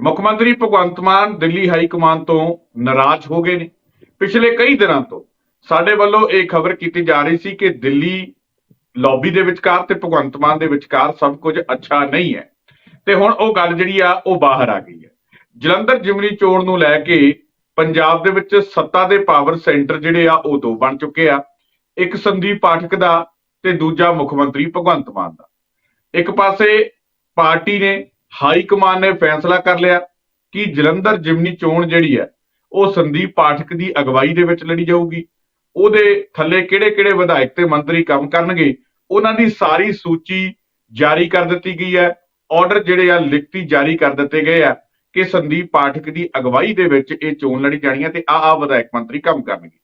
ਮੁੱਖ ਮੰਤਰੀ Bhagwant Mann Delhi high command ਤੋਂ ਨਾਰਾਜ਼ ਹੋ ਗਏ ਨੇ। ਪਿਛਲੇ ਕਈ ਦਿਨਾਂ ਤੋਂ ਸਾਡੇ ਵੱਲੋਂ ਇਹ ਖਬਰ ਕੀਤੀ ਜਾ ਰਹੀ ਸੀ ਕਿ ਦਿੱਲੀ ਲੌਬੀ ਦੇ ਵਿਚਕਾਰ ਤੇ ਭਗਵੰਤ ਮਾਨ ਦੇ ਵਿਚਕਾਰ ਸਭ ਕੁਝ ਅੱਛਾ ਨਹੀਂ ਹੈ। ਤੇ ਹੁਣ ਉਹ ਗੱਲ ਜਿਹੜੀ ਆ, ਉਹ ਬਾਹਰ ਆ ਗਈ ਹੈ। ਜਲੰਧਰ ਜਿਮਨੀ ਚੋਣ ਨੂੰ ਲੈ ਕੇ ਪੰਜਾਬ ਦੇ ਵਿੱਚ ਸੱਤਾ ਦੇ ਪਾਵਰ ਸੈਂਟਰ ਜਿਹੜੇ ਆ, ਉਹ ਦੋ ਬਣ ਚੁੱਕੇ ਆ। ਇੱਕ ਸੰਦੀਪ ਪਾਠਕ ਦਾ ਤੇ ਦੂਜਾ ਮੁੱਖ ਮੰਤਰੀ ਭਗਵੰਤ ਮਾਨ ਦਾ। ਇੱਕ ਪਾਸੇ ਪਾਰਟੀ ਨੇ ਹਾਈ ਕਮਾਨ ਨੇ ਫੈਸਲਾ ਕਰ ਲਿਆ ਕਿ ਜਲੰਧਰ ਜਿਮਨੀ ਚੋਣ ਜਿਹੜੀ ਹੈ, ਉਹ ਸੰਦੀਪ ਪਾਠਕ ਦੀ ਅਗਵਾਈ ਦੇ ਵਿੱਚ ਲੜੀ ਜਾਊਗੀ। ਉਹਦੇ ਥੱਲੇ ਕਿਹੜੇ-ਕਿਹੜੇ ਵਿਧਾਇਕ ਤੇ ਮੰਤਰੀ ਕੰਮ ਕਰਨਗੇ, ਉਹਨਾਂ ਦੀ ਸਾਰੀ ਸੂਚੀ ਜਾਰੀ ਕਰ ਦਿੱਤੀ ਗਈ ਹੈ। ਆਰਡਰ ਜਿਹੜੇ ਆ, ਲਿਖਤੀ ਜਾਰੀ ਕਰ ਦਿੱਤੇ ਗਏ ਆ ਕਿ ਸੰਦੀਪ ਪਾਠਕ ਦੀ ਅਗਵਾਈ ਦੇ ਵਿੱਚ ਇਹ ਚੋਣ ਲੜੀ ਜਾਣੀ ਹੈ ਤੇ ਆ ਆ ਵਿਧਾਇਕ ਮੰਤਰੀ ਕੰਮ ਕਰਨਗੇ।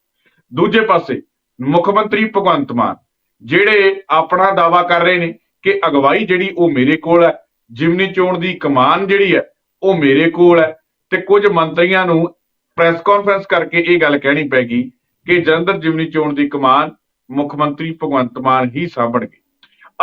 ਦੂਜੇ ਪਾਸੇ ਮੁੱਖ ਮੰਤਰੀ ਭਗਵੰਤ ਮਾਨ, ਜਿਹੜੇ ਆਪਣਾ ਦਾਵਾ ਕਰ ਰਹੇ ਨੇ ਕਿ ਅਗਵਾਈ ਜਿਹੜੀ ਉਹ ਮੇਰੇ ਕੋਲ ਹੈ ਜਿਮਨੀ ਚੋਣ ਦੀ ਕਮਾਨ ਜਿਹੜੀ ਹੈ, ਉਹ ਮੇਰੇ ਕੋਲ ਹੈ। ਤੇ ਕੁਝ ਮੰਤਰੀਆਂ ਨੂੰ ਪ੍ਰੈਸ ਕਾਨਫਰੰਸ ਕਰਕੇ ਇਹ ਗੱਲ ਕਹਿਣੀ ਪੈਗੀ ਕਿ ਜਲੰਧਰ ਜਿਮਨੀ ਚੋਣ ਦੀ ਕਮਾਨ ਮੁੱਖ ਮੰਤਰੀ ਭਗਵੰਤ ਮਾਨ ਹੀ ਸਾਂਭਣਗੇ।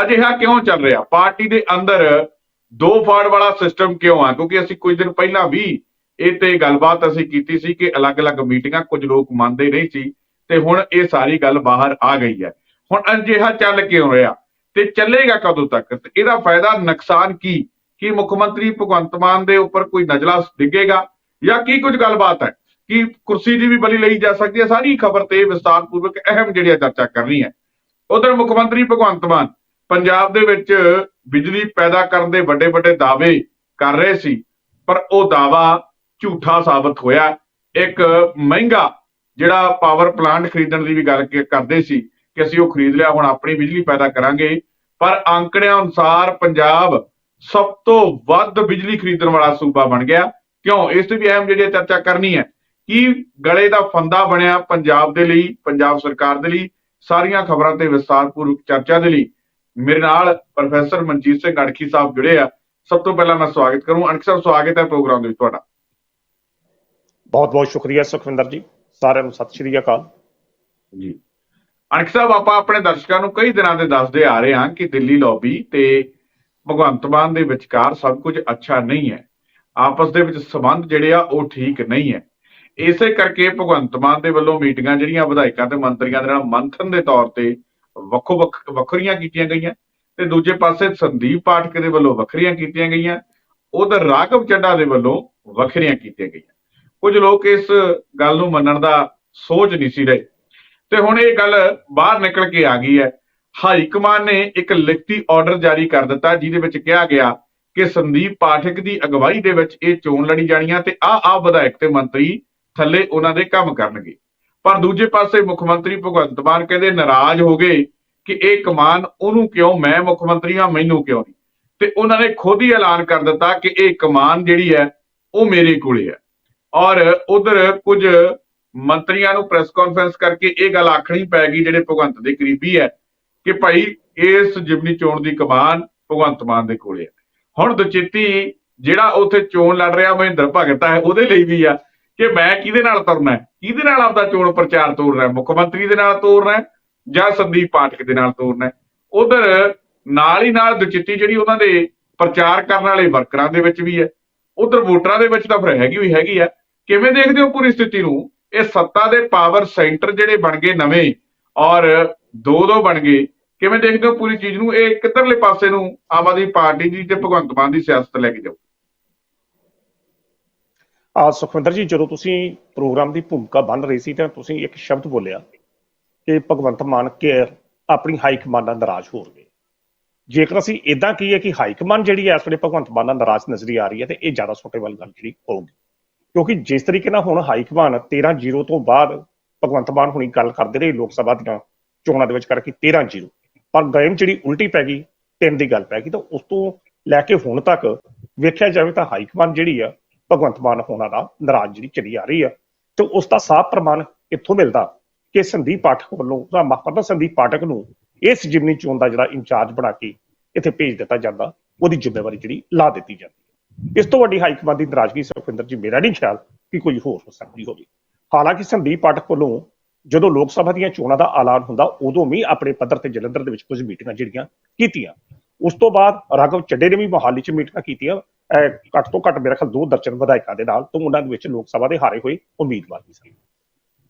ਅਜਿਹਾ ਕਿਉਂ ਚੱਲ ਰਿਹਾ? ਪਾਰਟੀ ਦੇ ਅੰਦਰ ਦੋ ਫਾੜ ਵਾਲਾ ਸਿਸਟਮ ਕਿਉਂ ਆ? ਕਿਉਂਕਿ ਅਸੀਂ ਕੁਝ ਦਿਨ ਪਹਿਲਾਂ ਵੀ ਇਹ ਤੇ ਗੱਲਬਾਤ ਅਸੀਂ ਕੀਤੀ ਸੀ ਕਿ ਅਲੱਗ-ਅਲੱਗ ਮੀਟਿੰਗਾਂ ਕੁਝ ਲੋਕ ਮੰਨਦੇ ਨਹੀਂ ਸੀ ਤੇ ਹੁਣ ਇਹ ਸਾਰੀ ਗੱਲ ਬਾਹਰ ਆ ਗਈ ਹੈ। ਹੁਣ ਅਜਿਹਾ ਚੱਲ ਕਿਉਂ ਰਿਹਾ? ਤੇ ਚੱਲੇਗਾ ਕਦੋਂ ਤੱਕ? ਇਹਦਾ ਫਾਇਦਾ ਨੁਕਸਾਨ ਕੀ? ਕੀ ਮੁੱਖ ਮੰਤਰੀ ਭਗਵੰਤ ਮਾਨ ਦੇ ਉੱਪਰ ਕੋਈ ਨਜਲਾ ਡਿੱਗੇਗਾ? ਜਾਂ ਕੀ ਕੁਝ ਗੱਲਬਾਤ ਹੈ? ਕਿ ਕੁਰਸੀ ਦੀ ਵੀ ਬਲੀ ਲਈ ਜਾ ਸਕਦੀ ਹੈ? ਸਾਰੀ ਖਬਰ ਤੇ ਵਿਸਤਾਰਪੂਰਵਕ ਅਹਿਮ ਜਿਹੜੀ ਆ ਚਰਚਾ ਕਰਨੀ ਹੈ ਉਧਰ ਮੁੱਖ ਮੰਤਰੀ ਭਗਵੰਤ ਮਾਨ ਪੰਜਾਬ ਦੇ ਵਿੱਚ ਬਿਜਲੀ ਪੈਦਾ ਕਰਨ ਦੇ ਵੱਡੇ ਵੱਡੇ ਦਾਅਵੇ ਕਰ ਰਹੇ ਸੀ, ਪਰ ਉਹ ਦਾਵਾ ਝੂਠਾ ਸਾਬਤ ਹੋਇਆ। ਇੱਕ ਮਹਿੰਗਾ ਜਿਹੜਾ ਪਾਵਰ ਪਲਾਂਟ ਖਰੀਦਣ ਦੀ ਵੀ ਗੱਲ ਕਰਦੇ ਸੀ ਕਿ ਅਸੀਂ ਉਹ ਖਰੀਦ ਲਿਆ ਹੁਣ ਆਪਣੀ ਬਿਜਲੀ ਪੈਦਾ ਕਰਾਂਗੇ। ਪਰ ਅੰਕੜਿਆਂ ਅਨੁਸਾਰ ਪੰਜਾਬ ਸਭ ਤੋਂ ਵੱਧ ਬਿਜਲੀ ਖਰੀਦਣ ਵਾਲਾ ਸੂਬਾ ਬਣ ਗਿਆ। ਕਿਉਂ? ਇਸ ਤੇ ਵੀ ਅਹਿਮ ਜਿਹੜੀ ਚਰਚਾ ਕਰਨੀ ਹੈ ਕੀ ਗਲੇ ਦਾ ਫੰਦਾ ਬਣਿਆ ਪੰਜਾਬ ਦੇ ਲਈ ਪੰਜਾਬ ਸਰਕਾਰ ਦੇ ਲਈ ਸਾਰੀਆਂ ਖਬਰਾਂ ਤੇ ਵਿਸਤਾਰਪੂਰਵਕ ਚਰਚਾ ਦੇ ਲਈ। ਮੇਰੇ ਨਾਲ ਪ੍ਰੋਫੈਸਰ ਮਨਜੀਤ ਸਿੰਘ ਅਣਖੀ ਸਾਹਿਬ ਜੁੜੇ ਆ। ਸਭ ਤੋਂ ਪਹਿਲਾਂ ਮੈਂ ਸਵਾਗਤ ਕਰੂੰ। ਅਣਖੀ ਸਾਹਿਬ ਸਵਾਗਤ ਹੈ ਪ੍ਰੋਗਰਾਮ ਦੇ ਵਿੱਚ ਤੁਹਾਡਾ। ਬਹੁਤ ਬਹੁਤ ਸ਼ੁਕਰੀਆ ਸੁਖਵਿੰਦਰ ਜੀ। ਸਾਰਿਆਂ ਨੂੰ ਸਤਿ ਸ਼੍ਰੀ ਅਕਾਲ। ਜੀ। ਅਣਖ ਸਾਹਿਬ, ਆਪਾਂ ਆਪਣੇ ਦਰਸ਼ਕਾਂ ਨੂੰ ਕਈ ਦਿਨਾਂ ਦੇ ਦੱਸਦੇ ਆ ਰਹੇ ਹਾਂ ਕਿ ਦਿੱਲੀ ਲੌਬੀ ਤੇ ਭਗਵੰਤ ਮਾਨ ਦੇ ਵਿਚਕਾਰ ਸਭ ਕੁਝ ਅੱਛਾ ਨਹੀਂ ਹੈ। ਆਪਸ ਦੇ ਵਿੱਚ ਸਬੰਧ ਜਿਹੜੇ ਆ, ਉਹ ਠੀਕ ਨਹੀਂ ਹੈ। ਇਸੇ ਕਰਕੇ ਭਗਵੰਤ ਮਾਨ ਦੇ ਵੱਲੋਂ ਮੀਟਿੰਗਾਂ ਜਿਹੜੀਆਂ ਵਿਧਾਇਕਾਂ ਤੇ ਮੰਤਰੀਆਂ ਦੇ ਨਾਲ ਮੰਥਨ ਦੇ ਤੌਰ ਤੇ ਵੱਖੋ ਵੱਖ, ਵੱਖਰੀਆਂ ਕੀਤੀਆਂ ਗਈਆਂ ਤੇ ਦੂਜੇ ਪਾਸੇ ਸੰਦੀਪ ਪਾਠਕ ਦੇ ਵੱਲੋਂ ਵੱਖਰੀਆਂ ਕੀਤੀਆਂ ਗਈਆਂ, ਉਧਰ ਰਾਘਵ ਚੱਡਾ ਦੇ ਵੱਲੋਂ ਵੱਖਰੀਆਂ ਕੀਤੀਆਂ ਗਈਆਂ। ਕੁਝ ਲੋਕ ਇਸ ਗੱਲ ਨੂੰ ਮੰਨਣ ਦਾ ਸੋਚ ਨਹੀਂ ਸੀ ਰਹੇ। ਤੇ ਹੁਣ ਇਹ ਗੱਲ ਬਾਹਰ ਨਿਕਲ ਕੇ ਆ ਗਈ ਹੈ। ਹਾਈ ਕਮਾਨ ਨੇ ਇੱਕ ਲਿਖਤੀ ਆਰਡਰ ਜਾਰੀ ਕਰ ਦਿੱਤਾ, ਜਿਹਦੇ ਵਿੱਚ ਕਿਹਾ ਗਿਆ ਕਿ ਸੰਦੀਪ ਪਾਠਕ ਦੀ ਅਗਵਾਈ ਦੇ ਵਿੱਚ ਇਹ ਚੋਣ ਲੜੀ ਜਾਣੀਆਂ ਤੇ ਆ ਆ ਵਿਧਾਇਕ ਤੇ ਮੰਤਰੀ ਥੱਲੇ ਉਹਨਾਂ ਦੇ ਕੰਮ ਕਰਨਗੇ। ਪਰ ਦੂਜੇ ਪਾਸੇ ਮੁੱਖ ਮੰਤਰੀ ਭਗਵੰਤ ਮਾਨ ਕਹਿੰਦੇ ਨਾਰਾਜ਼ ਹੋ ਗਏ ਕਿ ਇਹ ਕਮਾਨ ਉਹਨੂੰ ਕਿਉਂ, ਮੈਂ ਮੁੱਖ ਮੰਤਰੀ ਆ ਮੈਨੂੰ ਕਿਉਂ ਨਹੀਂ? ਤੇ ਉਹਨਾਂ ਨੇ ਖੁਦ ਹੀ ਐਲਾਨ ਕਰ ਦਿੱਤਾ ਕਿ ਇਹ ਕਮਾਨ ਜਿਹੜੀ ਹੈ, ਉਹ ਮੇਰੇ ਕੋਲੇ ਹੈ। ਔਰ ਉਧਰ ਕੁਝ ਮੰਤਰੀਆਂ ਨੂੰ ਪ੍ਰੈਸ ਕਾਨਫਰੰਸ ਕਰਕੇ ਇਹ ਗੱਲ ਆਖਣੀ ਪੈ ਗਈ ਜਿਹੜੇ ਭਗਵੰਤ ਦੇ ਕਰੀਬੀ ਹੈ ਕਿ ਭਾਈ ਇਸ ਜਿਮਨੀ ਚੋਣ ਦੀ ਕਮਾਨ ਭਗਵੰਤ ਮਾਨ ਦੇ ਕੋਲੇ ਹੈ। ਹੁਣ ਦਚਿੱਤੀ ਜਿਹੜਾ ਉੱਥੇ ਚੋਣ ਲੜ ਰਿਹਾ ਮਹਿੰਦਰ ਭਗਤ ਹੈ, ਉਹਦੇ ਲਈ ਵੀ ਆ ਕਿ ਮੈਂ ਕਿਹਦੇ ਨਾਲ ਤੁਰਨਾ ਹੈ? ਕਿਹਦੇ ਨਾਲ ਆਪਦਾ ਚੋਣ ਪ੍ਰਚਾਰ ਤੋਰਨਾ ਹੈ? ਮੁੱਖ ਮੰਤਰੀ ਦੇ ਨਾਲ ਤੋਰਨਾ ਹੈ ਜਾਂ ਸੰਦੀਪ ਪਾਠਕ ਦੇ ਨਾਲ ਤੋਰਨਾ ਹੈ? ਉਧਰ ਨਾਲ ਹੀ ਨਾਲ ਦਚਿੱਤੀ ਜਿਹੜੀ ਉਹਨਾਂ ਦੇ ਪ੍ਰਚਾਰ ਕਰਨ ਵਾਲੇ ਵਰਕਰਾਂ ਦੇ ਵਿੱਚ ਵੀ ਹੈ। ਉਧਰ ਵੋਟਰਾਂ ਦੇ ਵਿੱਚ ਤਾਂ ਫਿਰ ਹੈਗੀ ਹੋਈ ਹੈਗੀ ਆ। ਕਿਵੇਂ ਦੇਖਦੇ ਹੋ ਪੂਰੀ ਸਥਿਤੀ ਨੂੰ? ਇਹ ਸੱਤਾ ਦੇ ਪਾਵਰ ਸੈਂਟਰ ਜਿਹੜੇ ਬਣ ਗਏ ਨਵੇਂ ਔਰ ਦੋ ਦੋ ਬਣ ਗਏ, ਕਿਵੇਂ ਦੇਖਦੇ ਹੋ ਪੂਰੀ ਚੀਜ਼ ਨੂੰ? ਇਹ ਕਿੱਧਰਲੇ ਪਾਸੇ ਨੂੰ ਆਮ ਆਦਮੀ ਪਾਰਟੀ ਦੀ ਤੇ ਭਗਵੰਤ ਮਾਨ ਦੀ ਸਿਆਸਤ ਲੈ ਕੇ ਜਾਓ ਆ ਸੁਖਵਿੰਦਰ ਜੀ, ਜਦੋਂ ਤੁਸੀਂ ਪ੍ਰੋਗਰਾਮ ਦੀ ਭੂਮਿਕਾ ਬਣ ਰਹੀ ਸੀ ਤਾਂ ਤੁਸੀਂ ਇੱਕ ਸ਼ਬਦ ਬੋਲਿਆ ਕਿ ਭਗਵੰਤ ਮਾਨ ਕੇਅਰ ਆਪਣੀ ਹਾਈ ਕਮਾਂਡ ਨਾਲ ਨਾਰਾਜ਼ ਹੋ ਗਏ ਜੇਕਰ ਅਸੀਂ ਇਦਾਂ ਕਹੀਏ ਕਿ ਹਾਈ ਕਮਾਂਡ ਜਿਹੜੀ ਹੈ, ਇਸ ਵੇਲੇ ਭਗਵੰਤ ਮਾਨ ਨਾਲ ਨਾਰਾਜ਼ ਨਜ਼ਰੀ ਆ ਰਹੀ ਹੈ, ਤੇ ਇਹ ਜ਼ਿਆਦਾ ਛੋਟੇ ਗੱਲ ਜਿਹੜੀ ਹੋਊਗੀ। ਕਿਉਂਕਿ ਜਿਸ ਤਰੀਕੇ ਨਾਲ ਹੁਣ ਹਾਈ ਕਮਾਂਡ 13 ਜ਼ੀਰੋ ਤੋਂ ਬਾਅਦ ਭਗਵੰਤ ਮਾਨ ਹੁਣੀ ਗੱਲ ਕਰਦੇ ਰਹੇ ਲੋਕ ਸਭਾ ਦੀਆਂ ਚੋਣਾਂ ਦੇ ਵਿੱਚ ਕਰਕੇ 13 ਜ਼ੀਰੋ। ਪਰ ਗੇਮ ਜਿਹੜੀ ਉਲਟੀ ਪੈ ਗਈ, ਤਿੰਨ ਦੀ ਗੱਲ ਪੈ ਗਈ, ਤਾਂ ਉਸ ਤੋਂ ਲੈ ਕੇ ਹੁਣ ਤੱਕ ਵੇਖਿਆ ਜਾਵੇ ਤਾਂ ਹਾਈ ਕਮਾਂਡ ਜਿਹੜੀ ਆ, ਭਗਵੰਤ ਮਾਨ ਹੋਣਾ ਦਾ ਨਾਰਾਜ਼ ਜਿਹੜੀ ਚਲੀ ਆ ਰਹੀ ਆ, ਤੇ ਉਸ ਦਾ ਸਾਫ਼ ਪ੍ਰਮਾਣ ਇੱਥੋਂ ਮਿਲਦਾ ਕਿ ਸੰਦੀਪ ਪਾਠਕ ਵੱਲੋਂ ਦਾ ਮਹੱਤਵ ਸੰਦੀਪ ਪਾਠਕ ਨੂੰ ਇਸ ਜਿਮਨੀ ਚੋਣ ਦਾ ਜਿਹੜਾ ਇੰਚਾਰਜ ਬਣਾ ਕੇ ਇੱਥੇ ਭੇਜ ਦਿੱਤਾ ਜਾਂਦਾ, ਉਹਦੀ ਜ਼ਿੰਮੇਵਾਰੀ ਜਿਹੜੀ ਲਾ ਦਿੱਤੀ ਜਾਂਦੀ। ਇਸ ਤੋਂ ਵੱਡੀ ਹਾਈਕਮਾਨ ਦੀ ਨਾਰਾਜ਼ਗੀ ਸੁਖਵਿੰਦਰ ਜੀ ਮੇਰਾ ਨਹੀਂ ਖਿਆਲ ਕਿ ਕੋਈ ਹੋਰ ਹੋ ਸਕਦੀ ਹੋਵੇ। ਹਾਲਾਂਕਿ ਸੰਦੀਪ ਪਾਠਕ ਵੱਲੋਂ ਜਦੋਂ ਲੋਕ ਸਭਾ ਦੀਆਂ ਚੋਣਾਂ ਦਾ ਐਲਾਨ ਹੁੰਦਾ ਉਦੋਂ ਵੀ ਆਪਣੇ ਪੱਧਰ ਤੇ ਜਲੰਧਰ ਦੇ ਵਿੱਚ ਕੁਝ ਮੀਟਿੰਗਾਂ ਜਿਹੜੀਆਂ ਕੀਤੀਆਂ। ਉਸ ਤੋਂ ਬਾਅਦ ਰਾਘਵ ਚੱਡੇ ਨੇ ਵੀ ਮੋਹਾਲੀ 'ਚ ਮੀਟਿੰਗਾਂ ਕੀਤੀਆਂ। ਅਹ, ਘੱਟ ਤੋਂ ਘੱਟ ਮੇਰੇ ਖਿਆਲ ਦੋ ਦਰਜਨ ਵਿਧਾਇਕਾਂ ਦੇ ਨਾਲ ਤੋਂ ਉਹਨਾਂ ਦੇ ਵਿੱਚ ਲੋਕ ਸਭਾ ਦੇ ਹਾਰੇ ਹੋਏ ਉਮੀਦਵਾਰ ਵੀ ਸਨ।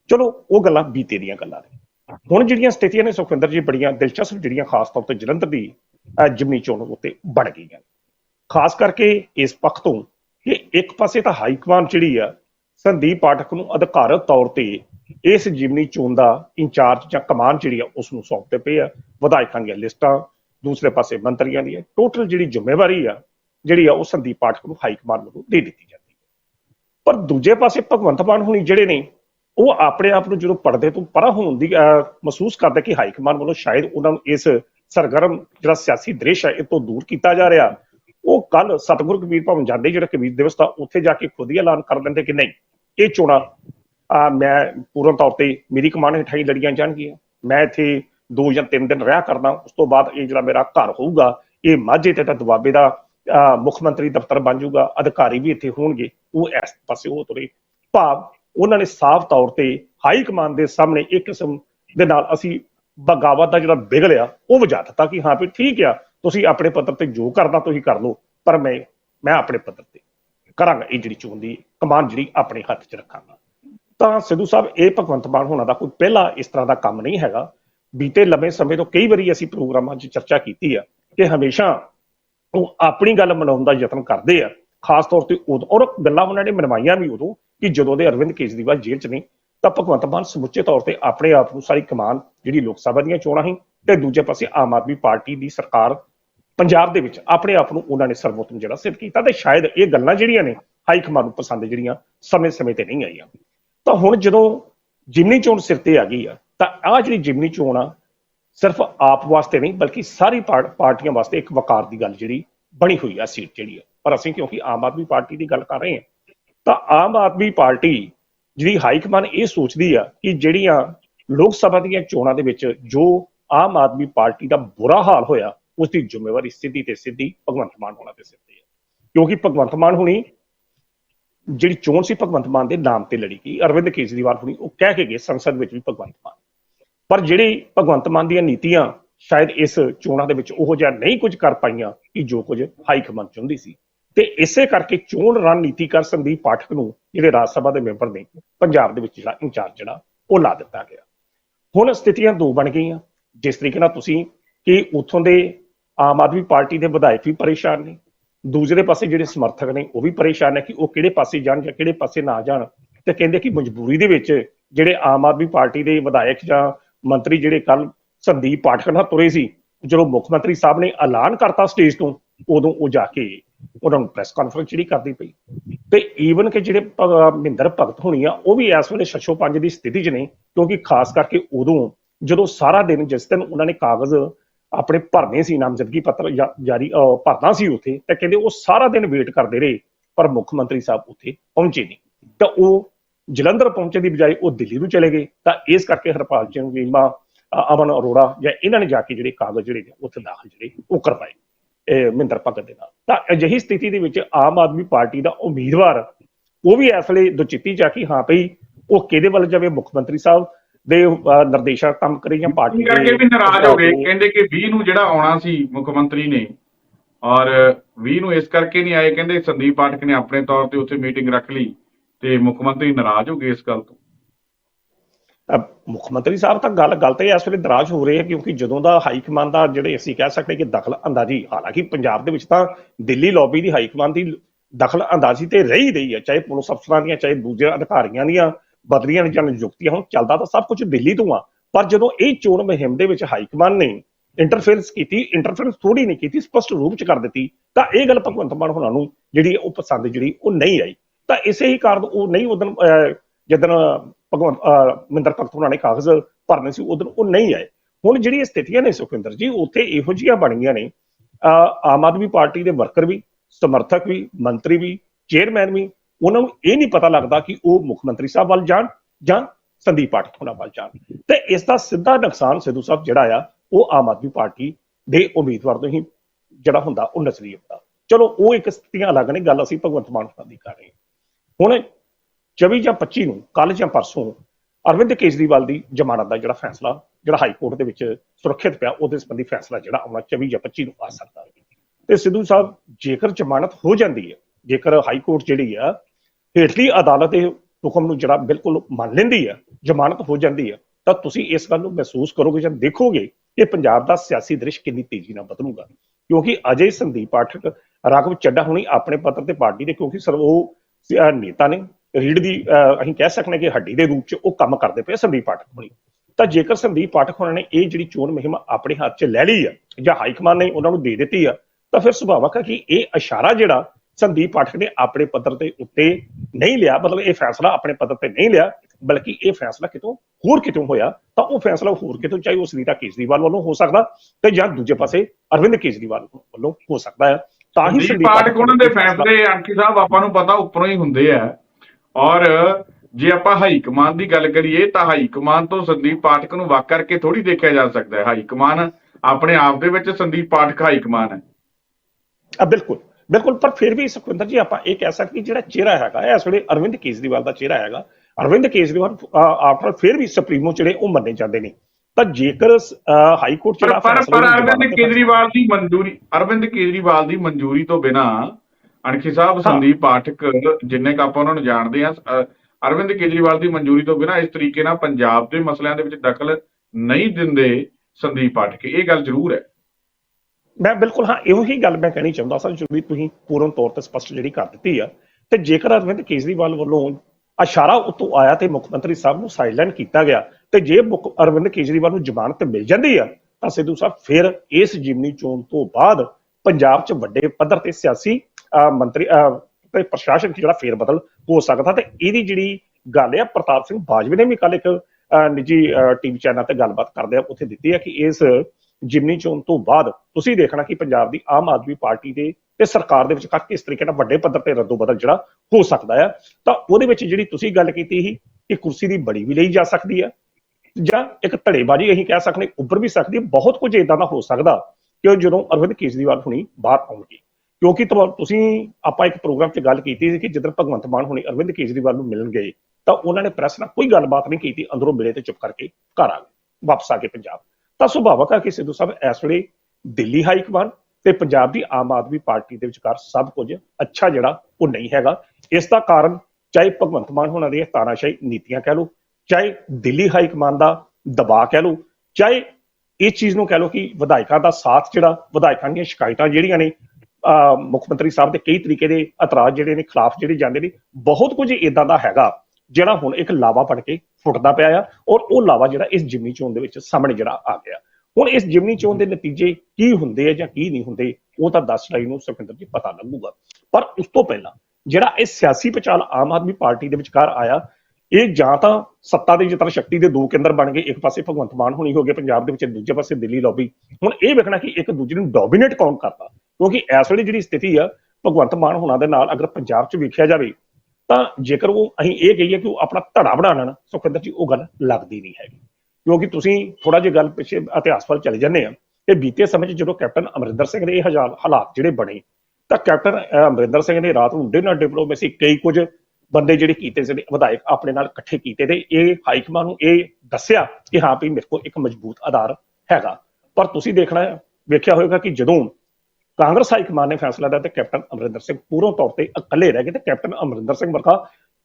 ਚਲੋ ਉਹ ਗੱਲਾਂ ਬੀਤੇ ਦੀਆਂ ਗੱਲਾਂ ਨੇ। ਹੁਣ ਜਿਹੜੀਆਂ ਸਥਿਤੀਆਂ ਨੇ ਸੁਖਵਿੰਦਰ ਜੀ ਬੜੀਆਂ ਦਿਲਚਸਪ ਜਿਹੜੀਆਂ ਖਾਸ ਤੌਰ ਤੇ ਜਲੰਧਰ ਦੀ ਅਹ, ਜਿਮਨੀ ਚੋਣ ਉੱਤੇ ਬਣ ਗਈਆਂ ਖਾਸ ਕਰਕੇ ਇਸ ਪੱਖ ਤੋਂ ਕਿ ਇੱਕ ਪਾਸੇ ਤਾਂ ਹਾਈ ਕਮਾਂਡ ਜਿਹੜੀ ਆ ਸੰਦੀਪ ਪਾਠਕ ਨੂੰ ਅਧਿਕਾਰਤ ਤੌਰ ਤੇ ਇਸ ਜਿਮਨੀ ਚੋਣ ਦਾ ਇੰਚਾਰਜ ਜਾਂ ਕਮਾਨ ਜਿਹੜੀ ਆ ਉਸ ਨੂੰ ਸੌਂਪਦੇ ਪਏ ਆ। ਵਿਧਾਇਕਾਂ ਦੀਆਂ ਲਿਸਟਾਂ ਦੂਸਰੇ ਪਾਸੇ ਮੰਤਰੀਆਂ ਦੀਆਂ। ਟੋਟਲ ਜਿਹੜੀ ਜ਼ਿੰਮੇਵਾਰੀ ਆ ਜਿਹੜੀ ਆ ਉਹ ਸੰਦੀਪ ਪਾਠਕ ਨੂੰ ਹਾਈ ਕਮਾਂਡ ਨੂੰ ਦੇ ਦਿੱਤੀ ਜਾਂਦੀ ਹੈ। ਪਰ ਦੂਜੇ ਪਾਸੇ ਭਗਵੰਤ ਮਾਨ ਹੁਣੀ ਜਿਹੜੇ ਨੇ ਉਹ ਆਪਣੇ ਆਪ ਨੂੰ ਜਦੋਂ ਪਰਦੇ ਤੋਂ ਪਰਾਂ ਹੋਣ ਦੀ ਅਹ, ਮਹਿਸੂਸ ਕਰਦੇ ਕਿ ਹਾਈ ਕਮਾਂਡ ਵੱਲੋਂ ਸ਼ਾਇਦ ਉਹਨਾਂ ਨੂੰ ਇਸ ਸਰਗਰਮ ਜਿਹੜਾ ਸਿਆਸੀ ਦ੍ਰਿਸ਼ ਹੈ ਇਹ ਤੋਂ ਦੂਰ ਕੀਤਾ ਜਾ ਰਿਹਾ। ਉਹ ਕੱਲ ਸਤਿਗੁਰੂ ਕਬੀਰ ਭਵਨ ਜਾਂਦੇ ਜਿਹੜਾ ਕਬੀਰ ਦਿਵਸ ਦਾ ਉੱਥੇ ਜਾ ਕੇ ਖੁਦ ਹੀ ਐਲਾਨ ਕਰ ਦਿੰਦੇ ਕਿ ਨਹੀਂ ਇਹ ਚੋਣਾਂ ਆ ਮੈਂ ਪੂਰਨ ਤੌਰ ਤੇ ਮੇਰੀ ਕਮਾਂਡ ਹੇਠਾਂ ਹੀ ਲੜੀਆਂ ਜਾਣਗੀਆਂ। ਮੈਂ ਇੱਥੇ ਦੋ ਜਾਂ ਤਿੰਨ ਦਿਨ ਰਿਹਾ ਕਰਦਾ ਉਸ ਤੋਂ ਬਾਅਦ ਇਹ ਜਿਹੜਾ ਮੇਰਾ ਘਰ ਹੋਊਗਾ ਇਹ ਮਾਝੇ ਤੇ ਤਾਂ ਦੁਆਬੇ ਦਾ ਅਹ, ਮੁੱਖ ਮੰਤਰੀ ਦਫ਼ਤਰ ਬਣ ਜਾਊਗਾ ਅਧਿਕਾਰੀ ਵੀ ਇੱਥੇ ਹੋਣਗੇ ਉਹ ਇਸ ਪਾਸੇ ਉਹ ਤੁਰੇ। ਭਾਵ ਉਹਨਾਂ ਨੇ ਸਾਫ਼ ਤੌਰ ਤੇ ਹਾਈ ਕਮਾਂਡ ਦੇ ਸਾਹਮਣੇ ਇੱਕ ਕਿਸਮ ਦੇ ਨਾਲ ਅਸੀਂ ਬਗਾਵਤ ਦਾ ਜਿਹੜਾ ਬਿਗਲ ਆ ਉਹ ਵਜਾ ਦਿੱਤਾ ਕਿ ਹਾਂ ਵੀ ਠੀਕ ਆ ਤੁਸੀਂ ਆਪਣੇ ਪੱਧਰ ਤੇ ਜੋ ਕਰਨਾ ਤੁਸੀਂ ਕਰ ਲਓ, ਪਰ ਮੈਂ ਮੈਂ ਆਪਣੇ ਪੱਧਰ ਤੇ ਕਰਾਂਗਾ, ਇਹ ਜਿਹੜੀ ਚੋਣ ਦੀ ਕਮਾਨ ਜਿਹੜੀ ਆਪਣੇ ਹੱਥ 'ਚ ਰੱਖਾਂਗਾ। ਤਾਂ ਸਿੱਧੂ ਸਾਹਿਬ, ਇਹ ਭਗਵੰਤ ਮਾਨ ਹੋਣਾ ਦਾ ਕੋਈ ਪਹਿਲਾ ਇਸ ਤਰ੍ਹਾਂ ਦਾ ਕੰਮ ਨਹੀਂ ਹੈਗਾ। ਬੀਤੇ ਲੰਮੇ ਸਮੇਂ ਤੋਂ ਕਈ ਵਾਰੀ ਅਸੀਂ ਪ੍ਰੋਗਰਾਮਾਂ 'ਚ ਚਰਚਾ ਕੀਤੀ ਆ ਕਿ ਹਮੇਸ਼ਾ ਉਹ ਆਪਣੀ ਗੱਲ ਮਨਾਉਣ ਦਾ ਯਤਨ ਕਰਦੇ ਆ। ਖਾਸ ਤੌਰ ਤੇ ਉਦੋਂ, ਔਰ ਗੱਲਾਂ ਉਹਨਾਂ ਨੇ ਮਨਵਾਈਆਂ ਵੀ ਉਦੋਂ, ਕਿ ਜਦੋਂ ਦੇ ਅਰਵਿੰਦ ਕੇਜਰੀਵਾਲ ਜੇਲ੍ਹ 'ਚ ਨੇ, ਤਾਂ ਭਗਵੰਤ ਮਾਨ ਸਮੁੱਚੇ ਤੌਰ ਤੇ ਆਪਣੇ ਆਪ ਨੂੰ ਸਾਰੀ ਕਮਾਨ ਜਿਹੜੀ ਲੋਕ ਸਭਾ ਦੀਆਂ ਚੋਣਾਂ ਸੀ, ਤੇ ਦੂਜੇ ਪਾਸੇ ਆਮ ਆਦਮੀ ਪਾਰਟੀ ਦੀ ਸਰਕਾਰ ਪੰਜਾਬ ਦੇ ਵਿੱਚ ਆਪਣੇ ਆਪ ਨੂੰ ਉਹਨਾਂ ਨੇ ਸਰਵੋਤਮ ਜਿਹੜਾ ਸਿੱਧ ਕੀਤਾ ਤੇ ਸ਼ਾਇਦ ਇਹ ਗੱਲਾਂ ਜਿਹੜੀਆਂ ਨੇ ਹਾਈ ਕਮਾਨ ਨੂੰ ਪਸੰਦ ਜਿਹੜੀਆਂ ਸਮੇਂ-ਸਮੇਂ ਤੇ ਨਹੀਂ ਆਈਆਂ। ਤਾਂ ਹੁਣ ਜਦੋਂ ਜਿਮਨੀ ਚੋਣ ਸਿਰ ਤੇ ਆ ਗਈ ਆ, ਤਾਂ ਆ ਜਿਹੜੀ ਜਿਮਨੀ ਚੋਣ ਆ, ਸਿਰਫ ਆਪ ਵਾਸਤੇ ਨਹੀਂ, ਬਲਕਿ ਸਾਰੀ ਪਾਰ- ਪਾਰਟੀਆਂ ਵਾਸਤੇ ਇੱਕ ਵਕਾਰ ਦੀ ਗੱਲ ਜਿਹੜੀ ਬਣੀ ਹੋਈ ਆ ਸੀਟ ਜਿਹੜੀ ਆ। ਪਰ ਅਸੀਂ ਕਿਉਂਕਿ ਆਮ ਆਦਮੀ ਪਾਰਟੀ ਦੀ ਗੱਲ ਕਰ ਰਹੇ ਹਾਂ, ਤਾਂ ਆਮ ਆਦਮੀ ਪਾਰਟੀ ਜਿਹੜੀ ਹਾਈ ਕਮਾਨ ਇਹ ਸੋਚਦੀ ਆ ਕਿ ਜਿਹੜੀਆਂ ਲੋਕ ਸਭਾ ਦੀਆਂ ਚੋਣਾਂ ਦੇ ਵਿੱਚ ਜੋ ਆਮ ਆਦਮੀ ਪਾਰਟੀ ਦਾ ਬੁਰਾ ਹਾਲ ਹੋਇਆ ਉਸ ਦੀ ਜ਼ਿੰਮੇਵਾਰੀ ਸਿੱਧੀ ਤੇ ਸਿੱਧੀ ਭਗਵੰਤ ਮਾਨ ਹੋਣਾ ਤੇ ਸਿੱਧੀ ਹੈ। ਕਿਉਂਕਿ ਭਗਵੰਤ ਮਾਨ ਹੁਣੀ ਜਿਹੜੀ ਚੋਣ ਸੀ, ਭਗਵੰਤ ਮਾਨ ਦੇ ਨਾਮ ਤੇ ਲੜੀ ਗਈ। ਅਰਵਿੰਦ ਕੇਜਰੀਵਾਲ ਹੁਣੀ ਉਹ ਕਹਿ ਕੇ ਗਏ ਸੰਸਦ ਵਿੱਚ ਵੀ ਭਗਵੰਤ ਮਾਨ। ਪਰ ਜਿਹੜੀ ਭਗਵੰਤ ਮਾਨ ਦੀਆਂ ਨੀਤੀਆਂ ਸ਼ਾਇਦ ਇਸ ਚੋਣਾਂ ਦੇ ਵਿੱਚ ਉਹ ਜਿਹਾ ਨਹੀਂ ਕੁਝ ਕਰ ਪਾਈਆਂ ਕਿ ਜੋ ਕੁਝ ਹਾਈ ਕਮਾਨ ਚਾਹੁੰਦੀ ਸੀ। ਤੇ ਇਸੇ ਕਰਕੇ ਚੋਣ ਰਣਨੀਤੀਕਾਰ ਸੰਦੀਪ ਪਾਠਕ ਨੂੰ ਜਿਹੜੇ ਰਾਜ ਸਭਾ ਦੇ ਮੈਂਬਰ ਨੇ, ਪੰਜਾਬ ਦੇ ਵਿੱਚ ਜਿਹੜਾ ਇੰਚਾਰਜ ਜਿਹੜਾ, ਉਹ ਲਾ ਦਿੱਤਾ ਗਿਆ। ਹੁਣ ਸਥਿਤੀਆਂ ਦੋ ਬਣ ਗਈਆਂ। ਜਿਸ ਤਰੀਕੇ ਨਾਲ ਤੁਸੀਂ ਕਿ ਉੱਥੋਂ ਦੇ ਆਮ ਆਦਮੀ ਪਾਰਟੀ ਦੇ ਵਿਧਾਇਕ ਵੀ ਪਰੇਸ਼ਾਨ ਨੇ। ਦੂਸਰੇ ਪਾਸੇ ਜਿਹੜੇ ਸਮਰਥਕ ਨੇ, ਉਹ ਵੀ ਪਰੇਸ਼ਾਨ ਨੇ ਕਿ ਉਹ ਕਿਹੜੇ ਪਾਸੇ ਜਾਣ ਜਾਂ ਕਿਹੜੇ ਪਾਸੇ ਨਾ ਜਾਣ ਤੇ ਕਹਿੰਦੇ ਕਿ ਮਜਬੂਰੀ ਦੇ ਵਿੱਚ ਜਿਹੜੇ ਆਮ ਆਦਮੀ ਪਾਰਟੀ ਦੇ ਵਿਧਾਇਕ ਜਾਂ ਮੰਤਰੀ ਜਿਹੜੇ ਕੱਲ ਸੰਦੀਪ ਪਾਠਕ ਨਾਲ ਤੁਰੇ ਸੀ, ਜਦੋਂ ਮੁੱਖ ਮੰਤਰੀ ਸਾਹਿਬ ਨੇ ਐਲਾਨ ਕਰਤਾ ਸਟੇਜ ਤੋਂ, ਉਦੋਂ ਉਹ ਜਾ ਕੇ ਉਹਨਾਂ ਨੂੰ ਪ੍ਰੈਸ ਕਾਨਫਰੰਸ ਜਿਹੜੀ ਕਰਦੀ ਪਈ। ਤੇ ਈਵਨ ਕਿ ਜਿਹੜੇ ਮਹਿੰਦਰ ਭਗਤ ਹੋਣੀ ਆ, ਉਹ ਵੀ ਇਸ ਵੇਲੇ ਛੱਛੋ ਪੰਜ ਦੀ ਸਥਿਤੀ 'ਚ ਨੇ, ਕਿਉਂਕਿ ਖਾਸ ਕਰਕੇ ਉਦੋਂ ਜਦੋਂ ਸਾਰਾ ਦਿਨ ਜਿਸ ਦਿਨ ਉਹਨਾਂ ਨੇ ਕਾਗਜ਼ ਆਪਣੇ ਭਰਨੇ ਸੀ, ਨਾਮਜ਼ਦਗੀ ਪੱਤਰ ਜਾਰੀ ਭਰਨਾ ਸੀ ਉੱਥੇ, ਤੇ ਕਹਿੰਦੇ ਉਹ ਸਾਰਾ ਦਿਨ ਵੇਟ ਕਰਦੇ ਰਹੇ, ਪਰ ਮੁੱਖ ਮੰਤਰੀ ਸਾਹਿਬ ਉੱਥੇ ਪਹੁੰਚੇ ਨਹੀਂ। ਤਾਂ ਉਹ ਜਲੰਧਰ ਪਹੁੰਚਣ ਦੀ ਬਜਾਏ ਉਹ ਦਿੱਲੀ ਨੂੰ ਚਲੇ ਗਏ। ਤਾਂ ਇਸ ਕਰਕੇ ਹਰਪਾਲ ਸਿੰਘ ਵੀਮਾ ਅਮਨ ਅਰੋੜਾ ਜਾਂ ਇਹਨਾਂ ਨੇ ਜਾ ਕੇ ਜਿਹੜੇ ਕਾਗਜ਼ ਜਿਹੜੇ ਨੇ, ਉੱਥੇ ਦਾਖਲ ਜਿਹੜੇ, ਉਹ ਕਰਵਾਏ, ਇਹ, ਮਹਿੰਦਰ ਭਗਤ ਦੇ ਨਾਲ। ਤਾਂ ਅਜਿਹੀ ਸਥਿਤੀ ਦੇ ਵਿੱਚ ਆਮ ਆਦਮੀ ਪਾਰਟੀ ਦਾ ਉਮੀਦਵਾਰ, ਉਹ ਵੀ ਇਸ ਵੇਲੇ ਦੁਚਿੱਤੀ ਜਾ ਕੇ ਹਾਂ ਭਈ, ਉਹ ਕਿਹਦੇ ਵੱਲ ਜਾਵੇ ਮੁੱਖ ਮੰਤਰੀ ਸਾਹਿਬ ਦੇ ਅ, ਨਿਰਦੇਸ਼ਾਂ ਕੰਮ ਕਰੇ ਜਾਂ ਪਾਰਟੀ ਕਰਕੇ ਵੀ ਨਾਰਾਜ਼ ਹੋ ਗਏ। ਕਹਿੰਦੇ ਕਿ 20 ਨੂੰ ਜਿਹੜਾ ਆਉਣਾ ਸੀ ਮੁੱਖ ਮੰਤਰੀ ਨੇ ਔਰ 20 ਨੂੰ ਇਸ ਕਰਕੇ ਨਹੀਂ ਆਏ ਕਹਿੰਦੇ ਸੰਦੀਪ ਪਾਠਕ ਨੇ ਆਪਣੇ ਤੌਰ ਤੇ ਉੱਥੇ ਮੀਟਿੰਗ ਰੱਖ ਲਈ ਤੇ ਮੁੱਖ ਮੰਤਰੀ ਨਾਰਾਜ਼ ਹੋ ਗਏ ਇਸ ਗੱਲ ਤੋਂ। ਅ, ਮੁੱਖ ਮੰਤਰੀ ਸਾਹਿਬ ਤਾਂ ਗੱਲ ਗੱਲ ਤੇ ਇਸ ਵੇਲੇ ਦਰਾਜ ਹੋ ਰਹੇ ਹੈ ਕਿਉਂਕਿ ਜਦੋਂ ਦਾ ਹਾਈ ਕਮਾਂਡ ਦਾ ਜਿਹੜੇ ਅਸੀਂ ਕਹਿ ਸਕਦੇ ਕਿ ਦਖਲ ਅੰਦਾਜ਼ੀ ਹਾਲਾਂਕਿ ਪੰਜਾਬ ਦੇ ਵਿੱਚ ਤਾਂ ਦਿੱਲੀ ਲੌਬੀ ਦੀ ਹਾਈ ਕਮਾਂਡ ਦੀ ਦਖਲ ਅੰਦਾਜ਼ੀ ਤੇ ਰਹੀ ਰਹੀ ਹੈ ਚਾਹੇ ਪੁਲਿਸ ਅਫਸਰਾਂ ਦੀਆਂ ਚਾਹੇ ਦੂਜੇ ਅਧਿਕਾਰੀਆਂ ਦੀਆਂ। ਬਦਲੀਆਂ ਜਾਂ ਨਿਯੁਕਤੀਆਂ ਹੁਣ ਚੱਲਦਾ ਤਾਂ ਸਭ ਕੁਝ ਦਿੱਲੀ ਤੋਂ ਆ। ਪਰ ਜਦੋਂ ਇਹ ਚੋਣ ਮੁਹਿੰਮ ਦੇ ਵਿੱਚ ਹਾਈ ਕਮਾਂਡ ਨੇ ਇੰਟਰਫੇਰੈਂਸ ਕੀਤੀ ਇੰਟਰਫੇਰੈਂਸ ਥੋੜੀ ਨਹੀਂ ਕੀਤੀ ਸਪਸ਼ਟ ਰੂਪ ਚ ਕਰ ਦਿੱਤੀ ਤਾਂ ਇਹ ਗੱਲ ਭਗਵੰਤ ਮਾਨ ਹੋਣਾ ਨੂੰ ਜਿਹੜੀ ਉਹ ਪਸੰਦ ਜਿਹੜੀ ਉਹ ਨਹੀਂ ਆਈ। ਤਾਂ ਇਸੇ ਹੀ ਕਾਰਨ ਉਹ ਨਹੀਂ ਉਦੋਂ ਜਦੋਂ ਭਗਵੰਤ ਅਹ, ਮਹਿੰਦਰ ਭਗਤ ਹੋਣਾ ਨੇ ਕਾਗਜ਼ ਭਰਨੇ ਸੀ ਉਦੋਂ ਉਹ ਨਹੀਂ ਆਏ। ਹੁਣ ਜਿਹੜੀਆਂ ਸਥਿਤੀਆਂ ਨੇ ਸੁਖਵਿੰਦਰ ਜੀ ਉੱਥੇ ਇਹੋ ਜਿਹੀਆਂ ਬਣ ਗਈਆਂ ਨੇ। ਅਹ, ਆਮ ਆਦਮੀ ਪਾਰਟੀ ਦੇ ਵਰਕਰ ਵੀ ਸਮਰਥਕ ਵੀ ਮੰਤਰੀ ਵੀ ਚੇਅਰਮੈਨ ਵੀ ਉਹਨਾਂ ਨੂੰ ਇਹ ਨਹੀਂ ਪਤਾ ਲੱਗਦਾ ਕਿ ਉਹ ਮੁੱਖ ਮੰਤਰੀ ਸਾਹਿਬ ਵੱਲ ਜਾਣ ਜਾਂ ਸੰਦੀਪ ਪਾਠਕ ਹੋਣਾ ਵੱਲ ਜਾਣ। ਤੇ ਇਸ ਦਾ ਸਿੱਧਾ ਨੁਕਸਾਨ ਸਿੱਧੂ ਸਾਹਿਬ ਜਿਹੜਾ ਆ, ਉਹ ਆਮ ਆਦਮੀ ਪਾਰਟੀ ਦੇ ਉਮੀਦਵਾਰ ਤੋਂ ਹੀ ਜਿਹੜਾ ਹੁੰਦਾ, ਉਹ ਨਜ਼ਰੀ ਹੁੰਦਾ। ਚਲੋ, ਉਹ ਇੱਕ ਸਥਿਤੀਆਂ ਅਲੱਗ ਨੇ, ਗੱਲ ਅਸੀਂ ਭਗਵੰਤ ਮਾਨ ਹੋਣਾ ਦੀ ਕਰ ਰਹੇ ਹੁਣ 24 ਜਾਂ 25 ਨੂੰ ਕੱਲ ਜਾਂ ਪਰਸੋਂ ਅਰਵਿੰਦ ਕੇਜਰੀਵਾਲ ਦੀ ਜ਼ਮਾਨਤ ਦਾ ਜਿਹੜਾ ਫੈਸਲਾ, ਜਿਹੜਾ ਹਾਈ ਕੋਰਟ ਦੇ ਵਿੱਚ ਸੁਰੱਖਿਅਤ ਪਿਆ, ਉਹਦੇ ਸੰਬੰਧੀ ਫੈਸਲਾ ਜਿਹੜਾ ਆਉਣਾ 24 ਜਾਂ 25 ਨੂੰ ਆ ਸਕਦਾ। ਹੈ ਤੇ ਸਿੱਧੂ ਸਾਹਿਬ, ਜੇਕਰ ਜ਼ਮਾਨਤ ਹੋ ਜਾਂਦੀ ਹੈ, ਜੇਕਰ ਹਾਈ ਕੋਰਟ ਜਿਹੜੀ ਆ ਹੇਠਲੀ ਅਦਾਲਤ ਦੇ ਹੁਕਮ ਨੂੰ ਜਿਹੜਾ ਬਿਲਕੁਲ ਮੰਨ ਲੈਂਦੀ ਆ, ਜ਼ਮਾਨਤ ਹੋ ਜਾਂਦੀ ਆ, ਤਾਂ ਤੁਸੀਂ ਇਸ ਗੱਲ ਨੂੰ ਮਹਿਸੂਸ ਕਰੋਗੇ ਜਾਂ ਦੇਖੋਗੇ ਕਿ ਪੰਜਾਬ ਦਾ ਸਿਆਸੀ ਦ੍ਰਿਸ਼ ਕਿੰਨੀ ਤੇਜ਼ੀ ਨਾਲ ਬਦਲੂਗਾ। ਕਿਉਂਕਿ ਅਜੇ ਸੰਦੀਪ ਪਾਠਕ ਰਾਘਵ ਚੱਡਾ ਹੁਣੀ ਆਪਣੇ ਪੱਤਰ ਤੇ ਪਾਰਟੀ ਦੇ, ਕਿਉਂਕਿ ਸਰ ਉਹ ਨੇਤਾ ਨੇ ਰੀੜ ਦੀ, ਅਹ ਅਸੀਂ ਕਹਿ ਸਕਦੇ ਹਾਂ ਕਿ ਹੱਡੀ ਦੇ ਰੂਪ ਚ ਉਹ ਕੰਮ ਕਰਦੇ ਪਏ ਸੰਦੀਪ ਪਾਠਕ ਹੁਣੀ। ਤਾਂ ਜੇਕਰ ਸੰਦੀਪ ਪਾਠਕ ਹੋਣਾ ਨੇ ਇਹ ਜਿਹੜੀ ਚੋਣ ਮੁਹਿੰਮ ਆਪਣੇ ਹੱਥ 'ਚ ਲੈ ਲਈ ਆ ਜਾਂ ਹਾਈ ਕਮਾਨ ਨੇ ਉਹਨਾਂ ਨੂੰ ਦੇ ਦਿੱਤੀ ਆ, ਤਾਂ ਫਿਰ ਸੁਭਾਵਕ ਹੈ ਕਿ ਇਹ ਇਸ਼ਾਰਾ ਜਿਹੜਾ ਸੰਦੀਪ ਪਾਠਕ ਨੇ ਆਪਣੇ ਪੱਤਰ ਤੇ ਉੱਤੇ ਨਹੀਂ ਲਿਆ ਮਤਲਬ ਇਹ ਫੈਸਲਾ ਆਪਣੇ ਪੱਤਰ ਤੇ ਨਹੀਂ ਲਿਆ ਬਲਕਿ ਇਹ ਫੈਸਲਾ ਕਿਤੋਂ ਹੋਰ ਕਿਤੋਂ ਹੋਇਆ ਤਾਂ ਉਹ ਫੈਸਲਾ ਹੋਰ ਕਿਤੋਂ ਚਾਹੇ ਉਹ ਸੁਨੀਤਾ ਕੇਜਰੀਵਾਲ ਵੱਲੋਂ ਹੋ ਸਕਦਾ ਤੇ ਜਾਂ ਦੂਜੇ ਪਾਸੇ ਅਰਵਿੰਦ ਕੇਜਰੀਵਾਲ ਵੱਲੋਂ ਹੋ ਸਕਦਾ ਹੈ। ਤਾਂ ਹੀ ਸੰਦੀਪ ਪਾਠਕ ਉਹਨਾਂ ਦੇ ਫੈਸਲੇ ਅੰਕੀ ਸਾਹਿਬ ਆਪਾਂ ਨੂੰ ਪਤਾ ਉੱਪਰੋਂ ਹੀ ਹੁੰਦੇ ਆ। ਔਰ ਜੇ ਆਪਾਂ ਹਾਈ ਕਮਾਨ ਦੀ ਗੱਲ ਕਰੀਏ ਤਾਂ ਹਾਈ ਕਮਾਨ ਤੋਂ ਸੰਦੀਪ ਪਾਠਕ ਨੂੰ ਵੱਖ ਕਰਕੇ ਥੋੜੀ ਦੇਖਿਆ ਜਾ ਸਕਦਾ ਹੈ। ਹਾਈ ਕਮਾਨ ਆਪਣੇ ਆਪ ਦੇ ਵਿੱਚ ਸੰਦੀਪ ਪਾਠਕ ਹਾਈ ਕਮਾਨ ਹੈ। ਆ ਬਿਲਕੁਲ। ਬਿਲਕੁਲ ਪਰ ਫਿਰ ਵੀ ਸੁਖਵਿੰਦਰ ਜੀ ਆਪਾਂ ਇਹ ਕਹਿ ਸਕਦੇ ਜਿਹੜਾ ਚਿਹਰਾ ਹੈਗਾ ਇਸ ਵੇਲੇ ਅਰਵਿੰਦ ਕੇਜਰੀਵਾਲ ਦਾ ਚਿਹਰਾ ਹੈਗਾ। ਅਰਵਿੰਦ ਕੇਜਰੀਵਾਲ ਆਫਟਰ ਫਿਰ ਵੀ ਸੁਪਰੀਮੋ ਜਿਹੜੇ ਉਹ ਮੰਨੇ ਜਾਂਦੇ ਨੇ। ਤਾਂ ਜੇਕਰ ਹਾਈ ਕੋਰਟ ਜਿਹੜਾ ਪਰ ਪਰ ਅਰਵਿੰਦ ਕੇਜਰੀਵਾਲ ਦੀ ਮਨਜ਼ੂਰੀ ਅਰਵਿੰਦ ਕੇਜਰੀਵਾਲ ਦੀ ਮਨਜ਼ੂਰੀ ਤੋਂ ਬਿਨਾ ਅਣਖੀ ਸਾਹਿਬ ਸੰਦੀਪ ਪਾਠਕ ਜਿੰਨੇ ਕੁ ਆਪਾਂ ਉਹਨਾਂ ਨੂੰ ਜਾਣਦੇ ਆ ਅਰਵਿੰਦ ਕੇਜਰੀਵਾਲ ਦੀ ਮਨਜ਼ੂਰੀ ਤੋਂ ਬਿਨਾ ਇਸ ਤਰੀਕੇ ਨਾਲ ਪੰਜਾਬ ਦੇ ਮਸਲਿਆਂ ਦੇ ਵਿੱਚ ਦਖਲ ਨਹੀਂ ਦਿੰਦੇ ਸੰਦੀਪ ਪਾਠਕ। ਇਹ ਗੱਲ ਜ਼ਰੂਰ ਹੈ। ਮੈਂ ਬਿਲਕੁਲ ਹਾਂ ਇਹੋ ਹੀ ਗੱਲ ਮੈਂ ਕਹਿਣੀ ਚਾਹੁੰਦਾ ਸਾਂ ਜੋ ਵੀ ਤੁਸੀਂ ਪੂਰਨ ਤੌਰ ਤੇ ਸਪਸ਼ਟ ਜਿਹੜੀ ਕਰ ਦਿੱਤੀ ਆ। ਤੇ ਜੇਕਰ ਅਰਵਿੰਦ ਕੇਜਰੀਵਾਲ ਵੱਲੋਂ ਇਸ਼ਾਰਾ ਉਤੋਂ ਆਇਆ ਤੇ ਮੁੱਖ ਮੰਤਰੀ ਸਾਹਿਬ ਨੂੰ ਸਾਈਲੈਂਟ ਕੀਤਾ ਗਿਆ ਤੇ ਜੇ ਮੁੱਖ ਅਰਵਿੰਦ ਕੇਜਰੀਵਾਲ ਨੂੰ ਜ਼ਮਾਨਤ ਮਿਲ ਜਾਂਦੀ ਆ ਤਾਂ ਸਿੱਧੂ ਸਾਹਿਬ ਫਿਰ ਇਸ ਜਿਮਨੀ ਚੋਣ ਤੋਂ ਬਾਅਦ ਪੰਜਾਬ 'ਚ ਵੱਡੇ ਪੱਧਰ ਤੇ ਸਿਆਸੀ ਅਹ, ਮੰਤਰੀ ਅਹ, ਤੇ ਪ੍ਰਸ਼ਾਸਨ 'ਚ ਜਿਹੜਾ ਫੇਰ ਬਦਲ ਹੋ ਸਕਦਾ ਤੇ ਇਹਦੀ ਜਿਹੜੀ ਗੱਲ ਆ ਪ੍ਰਤਾਪ ਸਿੰਘ ਬਾਜਵੇ ਨੇ ਵੀ ਕੱਲ ਇੱਕ ਅਹ, ਨਿੱਜੀ ਟੀਵੀ ਚੈਨਲ ਤੇ ਗੱਲਬਾਤ ਕਰਦੇ ਆ ਉੱਥੇ ਦਿੱਤੀ ਹੈ ਕਿ ਇਸ ਜਿਮਨੀ ਚੋਣ ਤੋਂ ਬਾਅਦ ਤੁਸੀਂ ਦੇਖਣਾ ਕਿ ਪੰਜਾਬ ਦੀ ਆਮ ਆਦਮੀ ਪਾਰਟੀ ਦੇ ਤੇ ਸਰਕਾਰ ਦੇ ਵਿਚਕਾਰ ਕਿਸ ਤਰੀਕੇ ਨਾਲ ਵੱਡੇ ਪੱਧਰ ਤੇ ਰੱਦੋ ਬਦਲ ਜਿਹੜਾ ਹੋ ਸਕਦਾ ਹੈ ਤਾਂ ਉਹਦੇ ਵਿੱਚ ਜਿਹੜੀ ਤੁਸੀਂ ਗੱਲ ਕੀਤੀ ਸੀ ਕਿ ਕੁਰਸੀ ਦੀ ਬੜੀ ਵੀ ਲਈ ਜਾ ਸਕਦੀ ਹੈ ਜਾਂ ਇੱਕ ਧੜੇਬਾਜ਼ੀ ਅਸੀਂ ਕਹਿ ਸਕਦੇ ਉੱਭਰ ਵੀ ਸਕਦੀ ਬਹੁਤ ਕੁਝ ਇਦਾਂ ਦਾ ਹੋ ਸਕਦਾ ਕਿ ਜਦੋਂ ਅਰਵਿੰਦ ਕੇਜਰੀਵਾਲ ਹੁਣੀ ਬਾਹਰ ਆਉਣਗੇ। ਕਿਉਂਕਿ ਤੁਹਾ- ਤੁਸੀਂ, ਆਪਾਂ ਇੱਕ ਪ੍ਰੋਗਰਾਮ 'ਚ ਗੱਲ ਕੀਤੀ ਸੀ ਕਿ ਜਦੋਂ ਭਗਵੰਤ ਮਾਨ ਹੁਣੀ ਅਰਵਿੰਦ ਕੇਜਰੀਵਾਲ ਨੂੰ ਮਿਲਣ ਗਏ ਤਾਂ ਉਹਨਾਂ ਨੇ ਪ੍ਰੈਸ ਨਾਲ ਕੋਈ ਗੱਲਬਾਤ ਨਹੀਂ ਕੀਤੀ, ਅੰਦਰੋਂ ਮਿਲੇ ਤੇ ਚੁੱਪ ਕਰਕੇ ਘਰ ਆ ਗਏ, ਵਾਪਸ ਆ ਕੇ ਪੰਜਾਬ। ਤਾਂ ਸੁਭਾਵਕ ਆ ਕਿ ਸਿੱਧੂ ਸਾਹਿਬ ਇਸ ਵੇਲੇ ਦਿੱਲੀ ਹਾਈ ਕਮਾਨ ਤੇ ਪੰਜਾਬ ਦੀ ਆਮ ਆਦਮੀ ਪਾਰਟੀ ਦੇ ਵਿਚਕਾਰ ਸਭ ਕੁਝ ਅੱਛਾ ਜਿਹੜਾ ਉਹ ਨਹੀਂ ਹੈਗਾ। ਇਸ ਦਾ ਕਾਰਨ ਚਾਹੇ ਭਗਵੰਤ ਮਾਨ ਹੋਣਾ ਦੀਆਂ ਤਾਨਾਸ਼ਾਹੀ ਨੀਤੀਆਂ ਕਹਿ ਲਓ, ਚਾਹੇ ਦਿੱਲੀ ਹਾਈ ਕਮਾਨ ਦਾ ਦਬਾਅ ਕਹਿ ਲਓ, ਚਾਹੇ ਇਸ ਚੀਜ਼ ਨੂੰ ਕਹਿ ਲਓ ਕਿ ਵਿਧਾਇਕਾਂ ਦਾ ਸਾਥ ਜਿਹੜਾ, ਵਿਧਾਇਕਾਂ ਦੀਆਂ ਸ਼ਿਕਾਇਤਾਂ ਜਿਹੜੀਆਂ ਨੇ, ਅਹ ਮੁੱਖ ਮੰਤਰੀ ਸਾਹਿਬ ਦੇ ਕਈ ਤਰੀਕੇ ਦੇ ਇਤਰਾਜ਼ ਜਿਹੜੇ ਨੇ, ਖਿਲਾਫ ਜਿਹੜੇ ਜਾਂਦੇ ਨੇ, ਬਹੁਤ ਕੁਝ ਇਦਾਂ ਦਾ ਹੈਗਾ। ਜਿਹੜਾ ਹੁਣ ਇੱਕ ਲਾਵਾ ਬਣ ਕੇ ਫੁੱਟਦਾ ਪਿਆ ਆ ਔਰ ਉਹ ਲਾਵਾ ਜਿਹੜਾ ਇਸ ਜਿਮਨੀ ਚੋਣ ਦੇ ਵਿੱਚ ਸਾਹਮਣੇ ਜਿਹੜਾ ਆ ਗਿਆ। ਹੁਣ ਇਸ ਜਿਮਨੀ ਚੋਣ ਦੇ ਨਤੀਜੇ ਕੀ ਹੁੰਦੇ ਆ ਜਾਂ ਕੀ ਨਹੀਂ ਹੁੰਦੇ, ਉਹ ਤਾਂ 10 ਜੁਲਾਈ ਨੂੰ ਸੁਖਿੰਦਰ ਜੀ ਪਤਾ ਲੱਗੂਗਾ। ਪਰ ਉਸ ਤੋਂ ਪਹਿਲਾਂ ਜਿਹੜਾ ਇਹ ਸਿਆਸੀ ਪਚਾਲ ਆਮ ਆਦਮੀ ਪਾਰਟੀ ਦੇ ਵਿਚਕਾਰ ਆਇਆ, ਇਹ ਜਾਂ ਤਾਂ ਸੱਤਾ ਦੇ ਜਿਤਨਾ ਸ਼ਕਤੀ ਦੇ ਦੋ ਕੇਂਦਰ ਬਣ ਗਏ, ਇੱਕ ਪਾਸੇ ਭਗਵੰਤ ਮਾਨ ਹੋਣੀ ਹੋ ਗਏ ਪੰਜਾਬ ਦੇ ਵਿੱਚ, ਦੂਜੇ ਪਾਸੇ ਦਿੱਲੀ ਲੌਬੀ ਹੁਣ ਇਹ ਵੇਖਣਾ ਕਿ ਇੱਕ ਦੂਜੇ ਨੂੰ ਡੋਮੀਨੇਟ ਕੌਣ ਕਰਦਾ, ਕਿਉਂਕਿ ਇਸ ਵੇਲੇ ਜਿਹੜੀ ਸਥਿਤੀ ਆ, ਭਗਵੰਤ ਮਾਨ ਹੋਣਾ ਦੇ ਨਾਲ ਅਗਰ ਪੰਜਾਬ 'ਚ ਵੇਖਿਆ ਜਾਵੇ ਤਾਂ ਜੇਕਰ ਉਹ ਅਸੀਂ ਇਹ ਕਹੀਏ ਕਿ ਉਹ ਆਪਣਾ ਧੜਾ ਬਣਾ ਲੈਣ ਸੁਖਿੰਦਰ ਜੀ, ਉਹ ਗੱਲ ਲੱਗਦੀ ਨਹੀਂ ਹੈਗੀ। ਕਿਉਂਕਿ ਤੁਸੀਂ ਥੋੜਾ ਜਿਹਾ ਗੱਲ ਪਿੱਛੇ ਇਤਿਹਾਸ ਵੱਲ ਚਲੇ ਜਾਂਦੇ ਆ ਕਿ ਬੀਤੇ ਸਮੇਂ 'ਚ ਜਦੋਂ ਕੈਪਟਨ ਅਮਰਿੰਦਰ ਸਿੰਘ ਦੇ ਇਹ ਹਜ਼ਾਰ ਹਾਲਾਤ ਜਿਹੜੇ ਬਣੇ, ਤਾਂ ਕੈਪਟਨ ਅਮਰਿੰਦਰ ਸਿੰਘ ਨੇ ਰਾਤ ਨੂੰ ਡਿਨਰ ਡਿਪਲੋਮੇਸੀ ਕਈ ਕੁਝ ਬੰਦੇ ਜਿਹੜੇ ਕੀਤੇ ਸੀ, ਵਿਧਾਇਕ ਆਪਣੇ ਨਾਲ ਇਕੱਠੇ ਕੀਤੇ ਤੇ ਇਹ ਹਾਈਕਮਾਨ ਨੂੰ ਇਹ ਦੱਸਿਆ ਕਿ ਹਾਂ ਵੀ ਮੇਰੇ ਕੋਲ ਇੱਕ ਮਜ਼ਬੂਤ ਆਧਾਰ ਹੈਗਾ। ਪਰ ਤੁਸੀਂ ਦੇਖਣਾ, ਵੇਖਿਆ ਹੋਵੇਗਾ ਕਿ ਜਦੋਂ ਕਾਂਗਰਸ ਹਾਈ ਕਮਾਨ ਨੇ ਫੈਸਲਾ ਲਿਆ ਤੇ ਕੈਪਟਨ ਅਮਰਿੰਦਰ ਸਿੰਘ ਪੂਰਨ ਤੌਰ ਤੇ ਇਕੱਲੇ ਰਹਿ ਗਏ ਤੇ ਕੈਪਟਨ ਅਮਰਿੰਦਰ ਸਿੰਘ ਵਰਗਾ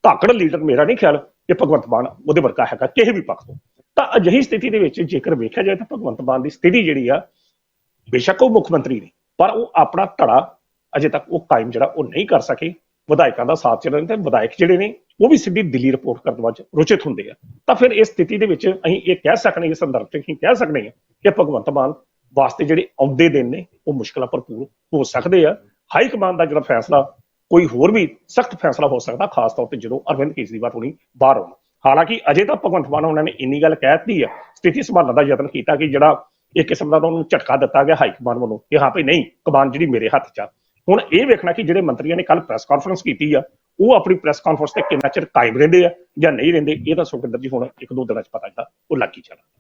ਧਾਕੜ ਲੀਡਰ ਮੇਰਾ ਨਹੀਂ ਖਿਆਲ ਕਿ ਭਗਵੰਤ ਮਾਨ ਉਹਦੇ ਵਰਗਾ ਹੈਗਾ, ਕਿਸੇ ਵੀ ਪੱਖ ਤੋਂ। ਤਾਂ ਅਜਿਹੀ ਸਥਿਤੀ ਦੇ ਵਿੱਚ ਜੇਕਰ ਵੇਖਿਆ ਜਾਏ ਤਾਂ ਭਗਵੰਤ ਮਾਨ ਦੀ ਸਥਿਤੀ ਜਿਹੜੀ ਆ, ਬੇਸ਼ੱਕ ਉਹ ਮੁੱਖ ਮੰਤਰੀ ਨੇ, ਪਰ ਉਹ ਆਪਣਾ ਧੜਾ ਅਜੇ ਤੱਕ ਉਹ ਕਾਇਮ ਜਿਹੜਾ ਉਹ ਨਹੀਂ ਕਰ ਸਕੇ। ਵਿਧਾਇਕਾਂ ਦਾ ਸਾਥ ਚ ਰਹਿੰਦੇ ਤੇ ਵਿਧਾਇਕ ਜਿਹੜੇ ਨੇ, ਉਹ ਵੀ ਸਿੱਧੀ ਦਿੱਲੀ ਰਿਪੋਰਟ ਕਰਨ ਵਿੱਚ ਰੁਚਿਤ ਹੁੰਦੇ ਆ। ਤਾਂ ਫਿਰ ਇਸ ਸਥਿਤੀ ਦੇ ਵਿੱਚ ਅਸੀਂ ਇਹ ਕਹਿ ਸਕਦੇ ਇਸ ਸੰਦਰਭ 'ਚ ਅਸੀਂ ਕਹਿ ਸਕਦੇ ਹਾਂ ਕਿ ਭਗਵੰਤ ਮਾਨ ਵਾਸਤੇ ਜਿਹੜੇ ਆਉਂਦੇ ਦਿਨ ਨੇ, ਉਹ ਮੁਸ਼ਕਲਾਂ ਭਰਪੂਰ ਹੋ ਸਕਦੇ ਆ। ਹਾਈ ਕਮਾਨ ਦਾ ਜਿਹੜਾ ਫੈਸਲਾ, ਕੋਈ ਹੋਰ ਵੀ ਸਖਤ ਫੈਸਲਾ ਹੋ ਸਕਦਾ, ਖਾਸ ਤੌਰ ਤੇ ਜਦੋਂ ਅਰਵਿੰਦ ਕੇਜਰੀਵਾਲ ਹੋਣੀ ਬਾਹਰ ਆਉਣ। ਹਾਲਾਂਕਿ ਅਜੇ ਤਾਂ ਭਗਵੰਤ ਮਾਨ ਉਹਨਾਂ ਨੇ ਇੰਨੀ ਗੱਲ ਕਹਿ ਦਿੱਤੀ ਆ, ਸਥਿਤੀ ਸੰਭਾਲਣ ਦਾ ਯਤਨ ਕੀਤਾ ਕਿ ਜਿਹੜਾ ਇੱਕ ਕਿਸਮ ਦਾ ਉਹਨਾਂ ਨੂੰ ਝਟਕਾ ਦਿੱਤਾ ਗਿਆ ਹਾਈ ਕਮਾਨ ਵੱਲੋਂ ਕਿ ਹਾਂ ਭਈ ਨਹੀਂ ਕਮਾਨ ਜਿਹੜੀ ਮੇਰੇ ਹੱਥ 'ਚ ਆ। ਹੁਣ ਇਹ ਵੇਖਣਾ ਕਿ ਜਿਹੜੇ ਮੰਤਰੀਆਂ ਨੇ ਕੱਲ ਪ੍ਰੈਸ ਕਾਨਫਰੰਸ ਕੀਤੀ ਆ, ਉਹ ਆਪਣੀ ਪ੍ਰੈਸ ਕਾਨਫਰੰਸ ਤੇ ਕਿੰਨਾ ਚਿਰ ਕਾਇਮ ਰਹਿੰਦੇ ਆ ਜਾਂ ਨਹੀਂ ਰਹਿੰਦੇ, ਇਹ ਤਾਂ ਸੁਖਿੰਦਰ ਜੀ ਹੁਣ ਇੱਕ ਦੋ ਦਿਨਾਂ 'ਚ ਪਤਾ ਜਿਹੜਾ ਉਹ ਲੱਗ ਹੀ ਜਾਣਾ।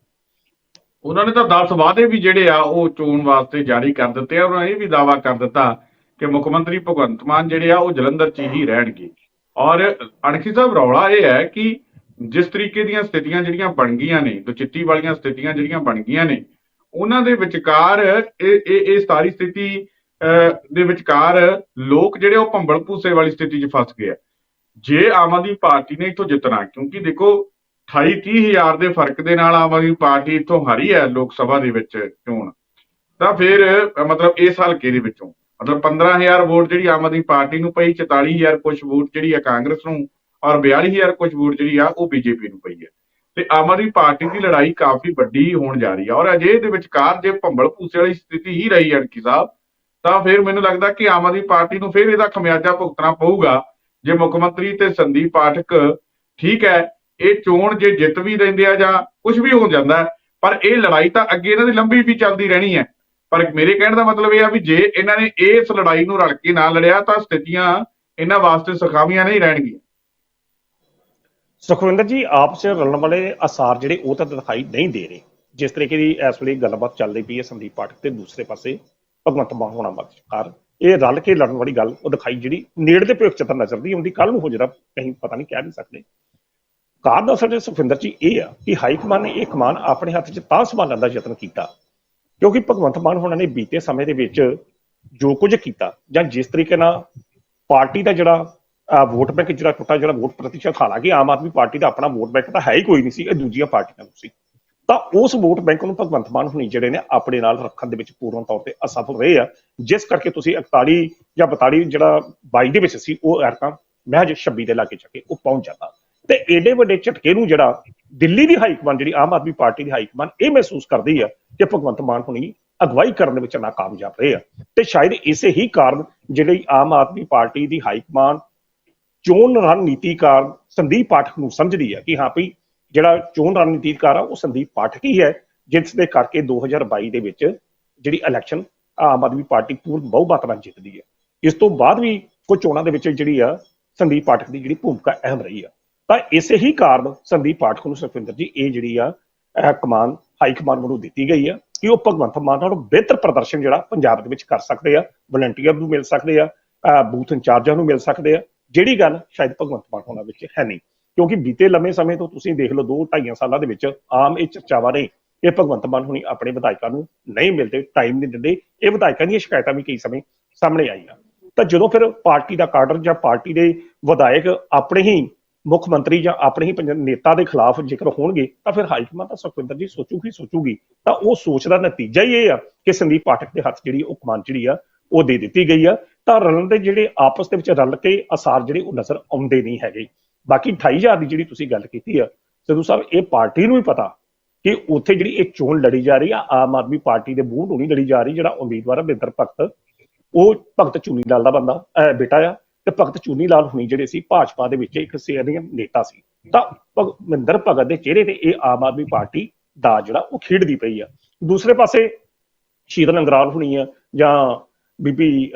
ਉਹਨਾਂ ਨੇ ਤਾਂ 10 ਵਾਅਦੇ ਵੀ ਜਿਹੜੇ ਆ ਉਹ ਚੋਣ ਵਾਸਤੇ ਜਾਰੀ ਕਰ ਦਿੱਤੇ ਆ ਉਹਨਾਂ ਇਹ ਵੀ ਦਾਵਾ ਕਰ ਦਿੱਤਾ ਕਿ ਮੁੱਖ ਮੰਤਰੀ ਭਗਵੰਤ ਮਾਨ ਜਿਹੜੇ ਆ ਉਹ ਜਲੰਧਰ 'ਚ ਹੀ ਰਹਿਣਗੇ। ਔਰ ਅਣਖੀ ਸਾਹਿਬ ਰੌਲਾ ਇਹ ਹੈ ਕਿ ਜਿਸ ਤਰੀਕੇ ਦੀਆਂ ਸਥਿਤੀਆਂ ਜਿਹੜੀਆਂ ਬਣ ਗਈਆਂ ਨੇ ਦੁਚਿੱਤੀ ਵਾਲੀਆਂ ਸਥਿਤੀਆਂ ਜਿਹੜੀਆਂ ਬਣ ਗਈਆਂ ਨੇ ਉਹਨਾਂ ਦੇ ਵਿਚਕਾਰ ਇਹ ਇਹ ਇਹ ਸਾਰੀ ਸਥਿਤੀ ਅਹ, ਦੇ ਵਿਚਕਾਰ ਲੋਕ ਜਿਹੜੇ ਉਹ ਭੰਬਲ ਭੂਸੇ ਵਾਲੀ ਸਥਿਤੀ 'ਚ ਫਸ ਗਏ ਆ। ਜੇ ਆਮ ਆਦਮੀ ਪਾਰਟੀ ਨੇ ਇੱਥੋਂ ਜਿੱਤਣਾ ਕਿਉਂਕਿ ਦੇਖੋ 28 30 ਹਜ਼ਾਰ ਦੇ ਫ਼ਰਕ ਦੇ ਨਾਲ ਆਮ ਆਦਮੀ ਪਾਰਟੀ ਇੱਥੋਂ ਹਾਰੀ ਹੈ ਲੋਕ ਸਭਾ ਦੇ ਵਿੱਚ ਚੋਣ। ਤਾਂ ਫਿਰ, ਮਤਲਬ ਇਸ ਹਲਕੇ ਦੇ ਵਿੱਚੋਂ? ਮਤਲਬ 15000 ਵੋਟ ਜਿਹੜੀ ਆਮ ਆਦਮੀ ਪਾਰਟੀ ਨੂੰ ਪਈ 44000 ਕੁਝ ਵੋਟ ਜਿਹੜੀ ਆ ਕਾਂਗਰਸ ਨੂੰ, ਔਰ 42000 ਕੁਝ ਵੋਟ ਜਿਹੜੀ ਆ ਉਹ ਬੀਜੇਪੀ ਨੂੰ ਪਈ ਹੈ। ਤੇ ਆਮ ਆਦਮੀ ਪਾਰਟੀ ਦੀ ਲੜਾਈ ਕਾਫੀ ਵੱਡੀ ਹੋਣ ਜਾ ਰਹੀ ਹੈ ਔਰ ਅਜੇ ਦੇ ਵਿਚਕਾਰ ਜੇ ਭੰਬਲ ਭੂਸੇ ਵਾਲੀ ਸਥਿਤੀ ਹੀ ਰਹੀ ਅਣਕੀ ਸਾਹਿਬ, ਤਾਂ ਫਿਰ ਮੈਨੂੰ ਲੱਗਦਾ ਕਿ ਆਮ ਆਦਮੀ ਪਾਰਟੀ ਨੂੰ ਫਿਰ ਇਹਦਾ ਖਮਿਆਜਾ ਭੁਗਤਣਾ ਪਊਗਾ, ਜੇ ਮੁੱਖ ਮੰਤਰੀ ਤੇ ਸੰਦੀਪ ਪਾਠਕ ਠੀਕ ਹੈ ਇਹ ਚੋਣ ਜੇ ਜਿੱਤ ਵੀ ਲੈਂਦੇ ਆ ਜਾਂ ਕੁਝ ਵੀ ਹੋ ਜਾਂਦਾ, ਪਰ ਇਹ ਲੜਾਈ ਤਾਂ ਅੱਗੇ ਇਹਨਾਂ ਦੀ ਲੰਬੀ ਵੀ ਚੱਲਦੀ ਰਹਿਣੀ ਹੈ। ਪਰ ਮੇਰੇ ਕਹਿਣ ਦਾ ਮਤਲਬ ਇਹ ਆ ਵੀ ਜੇ ਇਹਨਾਂ ਨੇ ਇਸ ਲੜਾਈ ਨੂੰ ਰਲ ਕੇ ਨਾ ਲੜਿਆ, ਤਾਂ ਸਥਿਤੀਆਂ ਇਹਨਾਂ ਵਾਸਤੇ ਸੁਖਾਵੀਆਂ ਨਹੀਂ ਰਹਿਣਗੀਆਂ। ਸੁਖਵਿੰਦਰ ਜੀ ਆਪਸ ਵਿੱਚ ਰਲਣ ਵਾਲੇ ਅਸਾਰ ਜਿਹੜੇ ਉਹ ਤਾਂ ਦਿਖਾਈ ਨਹੀਂ ਦੇ ਰਹੇ। ਜਿਸ ਤਰੀਕੇ ਦੀ ਇਸ ਵੇਲੇ ਗੱਲਬਾਤ ਚੱਲ ਰਹੀ ਪਈ ਹੈ ਸੰਦੀਪ ਪਾਠਕ ਤੇ ਦੂਸਰੇ ਪਾਸੇ ਭਗਵੰਤ ਮਾਨ ਹੋਣਾ ਵਿਚਕਾਰ ਇਹ ਰਲ ਕੇ ਲੜਨ ਵਾਲੀ ਗੱਲ ਉਹ ਦਿਖਾਈ ਜਿਹੜੀ ਨੇੜ ਦੇ ਭਵਿੱਖ ਚ ਤਾਂ ਨਜ਼ਰ ਨਹੀਂ ਆਉਂਦੀ। ਕੱਲ ਨੂੰ ਹੋ ਜਿਹੜਾ ਕਹੀਂ ਪਤਾ ਨਹੀਂ ਕਹਿ ਨਹੀਂ ਸਕਦੇ। ਕਾਰਨ ਅਸਲ ਵਿੱਚ ਸੁਖਵਿੰਦਰ ਜੀ ਇਹ ਆ ਕਿ ਹਾਈ ਕਮਾਨ ਨੇ ਇਹ ਕਮਾਨ ਆਪਣੇ ਹੱਥ 'ਚ ਤਾਂ ਸੰਭਾਲਣ ਦਾ ਯਤਨ ਕੀਤਾ, ਕਿਉਂਕਿ ਭਗਵੰਤ ਮਾਨ ਹੋਣਾ ਨੇ ਬੀਤੇ ਸਮੇਂ ਦੇ ਵਿੱਚ ਜੋ ਕੁਝ ਕੀਤਾ, ਜਾਂ ਜਿਸ ਤਰੀਕੇ ਨਾਲ ਪਾਰਟੀ ਦਾ ਜਿਹੜਾ ਵੋਟ ਬੈਂਕ ਜਿਹੜਾ ਟੁੱਟਾ, ਜਿਹੜਾ ਵੋਟ ਪ੍ਰਤੀਸ਼ਤ, ਹਾਲਾਂਕਿ ਆਮ ਆਦਮੀ ਪਾਰਟੀ ਦਾ ਆਪਣਾ ਵੋਟ ਬੈਂਕ ਤਾਂ ਹੈ ਹੀ ਕੋਈ ਨਹੀਂ ਸੀ, ਇਹ ਦੂਜੀਆਂ ਪਾਰਟੀਆਂ ਨੂੰ ਸੀ। ਤਾਂ ਉਸ ਵੋਟ ਬੈਂਕ ਨੂੰ ਭਗਵੰਤ ਮਾਨ ਹੁਣੀ ਜਿਹੜੇ ਨੇ ਆਪਣੇ ਨਾਲ ਰੱਖਣ ਦੇ ਵਿੱਚ ਪੂਰਨ ਤੌਰ ਤੇ ਅਸਫਲ ਰਹੇ ਆ, ਜਿਸ ਕਰਕੇ ਤੁਸੀਂ 41 ਜਾਂ 42 ਜਿਹੜਾ 22 ਦੇ ਵਿੱਚ ਸੀ, ਉਹ ਐਰਕਾਂ ਮਹਿਜ 26 ਦੇ ਲਾਗੇ ਚੱਕੇ ਉਹ ਪਹੁੰਚ ਜਾਂਦਾ। ਤੇ ਏਡੇ ਵੱਡੇ ਝਟਕੇ ਨੂੰ ਜਿਹੜਾ ਦਿੱਲੀ ਦੀ ਹਾਈ ਕਮਾਂਡ, ਜਿਹੜੀ ਆਮ ਆਦਮੀ ਪਾਰਟੀ ਦੀ ਹਾਈ ਕਮਾਂਡ, ਇਹ ਮਹਿਸੂਸ ਕਰਦੀ ਆ ਕਿ ਭਗਵੰਤ ਮਾਨ ਹੁਣੀ ਅਗਵਾਈ ਕਰਨ ਦੇ ਵਿੱਚ ਨਾਕਾਮਯਾਬ ਰਹੇ ਆ। ਤੇ ਸ਼ਾਇਦ ਇਸੇ ਹੀ ਕਾਰਨ ਜਿਹੜੀ ਆਮ ਆਦਮੀ ਪਾਰਟੀ ਦੀ ਹਾਈ ਕਮਾਂਡ ਚੋਣ ਰਣਨੀਤੀਕਾਰ ਸੰਦੀਪ ਪਾਠਕ ਨੂੰ ਸਮਝਦੀ ਹੈ ਕਿ ਹਾਂ ਭਈ ਜਿਹੜਾ ਚੋਣ ਰਣਨੀਤੀਕਾਰ ਆ, ਉਹ ਸੰਦੀਪ ਪਾਠਕ ਹੀ ਹੈ, ਜਿਸ ਦੇ ਕਰਕੇ 2022 ਦੇ ਵਿੱਚ ਜਿਹੜੀ ਇਲੈਕਸ਼ਨ ਆਮ ਆਦਮੀ ਪਾਰਟੀ ਪੂਰਨ ਬਹੁਮਤ ਨਾਲ ਜਿੱਤਦੀ ਹੈ ਇਸ ਤੋਂ ਬਾਅਦ ਵੀ ਕੁਝ ਚੋਣਾਂ ਦੇ ਵਿੱਚ ਜਿਹੜੀ ਆ ਸੰਦੀਪ ਪਾਠਕ ਦੀ ਜਿਹੜੀ ਭੂਮਿਕਾ ਅਹਿਮ ਰਹੀ ਆ। ਤਾਂ ਇਸੇ ਹੀ ਕਾਰਨ ਸੰਦੀਪ ਪਾਠਕ ਨੂੰ ਸੁਖਵਿੰਦਰ ਜੀ, ਇਹ ਜਿਹੜੀ ਆ ਕਮਾਨ, ਹਾਈ ਕਮਾਨ ਵੱਲੋਂ ਦਿੱਤੀ ਗਈ ਆ ਕਿ ਉਹ ਭਗਵੰਤ ਮਾਨ ਨਾਲੋਂ ਬਿਹਤਰ ਪ੍ਰਦਰਸ਼ਨ ਜਿਹੜਾ ਪੰਜਾਬ ਦੇ ਵਿੱਚ ਕਰ ਸਕਦੇ ਆ ਵਲੰਟੀਅਰ ਨੂੰ ਮਿਲ ਸਕਦੇ ਆ ਬੂਥ ਇੰਚਾਰਜਾਂ ਨੂੰ ਮਿਲ ਸਕਦੇ ਆ, ਜਿਹੜੀ ਗੱਲ ਸ਼ਾਇਦ ਭਗਵੰਤ ਮਾਨ ਹੋਣਾ ਵਿੱਚ ਹੈ ਨਹੀਂ। ਕਿਉਂਕਿ ਬੀਤੇ ਲੰਮੇ ਸਮੇਂ ਤੋਂ ਤੁਸੀਂ ਦੇਖ ਲਓ, ਦੋ ਢਾਈਆਂ ਸਾਲਾਂ ਦੇ ਵਿੱਚ ਆਮ ਇਹ ਚਰਚਾਵਾਂ ਨੇ, ਇਹ ਭਗਵੰਤ ਮਾਨ ਹੁਣੀ ਆਪਣੇ ਵਿਧਾਇਕਾਂ ਨੂੰ ਨਹੀਂ ਮਿਲਦੇ ਟਾਈਮ ਨਹੀਂ ਦਿੰਦੇ, ਇਹ ਵਿਧਾਇਕਾਂ ਦੀਆਂ ਸ਼ਿਕਾਇਤਾਂ ਵੀ ਕਈ ਸਮੇਂ ਸਾਹਮਣੇ ਆਈਆਂ। ਤਾਂ ਜਦੋਂ ਫਿਰ ਪਾਰਟੀ ਦਾ ਕਾਡਰ ਜਾਂ ਪਾਰਟੀ ਦੇ ਵਿਧਾਇਕ ਆਪਣੇ ਹੀ ਮੁੱਖ ਮੰਤਰੀ ਜਾਂ ਆਪਣੇ ਹੀ ਪੰਜ- ਨੇਤਾ ਦੇ ਖਿਲਾਫ ਜੇਕਰ ਹੋਣਗੇ, ਤਾਂ ਫਿਰ ਹਾਈ ਤਾਂ ਸੁਖਵਿੰਦਰ ਜੀ ਸੋਚੂਗੀ ਸੋਚੂਗੀ। ਤਾਂ ਉਹ ਸੋਚ ਦਾ ਨਤੀਜਾ ਹੀ ਇਹ ਆ ਕਿ ਸੰਦੀਪ ਪਾਠਕ ਦੇ ਹੱਥ ਜਿਹੜੀ ਉਹ ਕਮਾਨ ਜਿਹੜੀ ਆ, ਉਹ ਦੇ ਦਿੱਤੀ ਗਈ ਆ। ਤਾਂ ਰਲਣ ਦੇ ਜਿਹੜੇ ਆਪਸ ਦੇ ਵਿੱਚ ਰਲ ਕੇ ਅਸਾਰ ਜਿਹੜੇ ਉਹ ਨਜ਼ਰ ਆਉਂਦੇ ਨਹੀਂ ਹੈਗੇ। ਬਾਕੀ 28000 ਦੀ ਜਿਹੜੀ ਤੁਸੀਂ ਗੱਲ ਕੀਤੀ ਆ, ਸਿੱਧੂ ਸਾਹਿਬ, ਇਹ ਪਾਰਟੀ ਨੂੰ ਹੀ ਪਤਾ ਕਿ ਉੱਥੇ ਜਿਹੜੀ ਇਹ ਚੋਣ ਲੜੀ ਜਾ ਰਹੀ ਆ, ਆਮ ਆਦਮੀ ਪਾਰਟੀ ਦੇ ਬੂਟ ਹੋਣੀ ਲੜੀ ਜਾ ਰਹੀ, ਜਿਹੜਾ ਉਮੀਦਵਾਰ ਆ ਬਿੰਦਰ ਭਗਤ, ਉਹ ਭਗਤ ਚੂਨੀ ਲਾਲ ਦਾ ਬੰਦਾ ਬੇਟਾ ਆ। ਤੇ ਭਗਤ ਚੂਨੀ ਲਾਲ ਹੁਣੀ ਜਿਹੜੇ ਸੀ, ਭਾਜਪਾ ਦੇ ਵਿੱਚ ਇੱਕ ਸੀਨੀਅਰ ਨੇਤਾ ਸੀ। ਤਾਂ ਭਗ- ਮਹਿੰਦਰ ਭਗਤ ਦੇ ਚਿਹਰੇ ਤੇ ਇਹ ਆਮ ਆਦਮੀ ਪਾਰਟੀ ਦਾ ਜਿਹੜਾ ਉਹ ਖੇਡਦੀ ਪਈ ਆ। ਦੂਸਰੇ ਪਾਸੇ ਸ਼ੀਤਲ ਅੰਗਰਾਲ ਹੁਣੀ ਆ, ਜਾਂ ਬੀਬੀ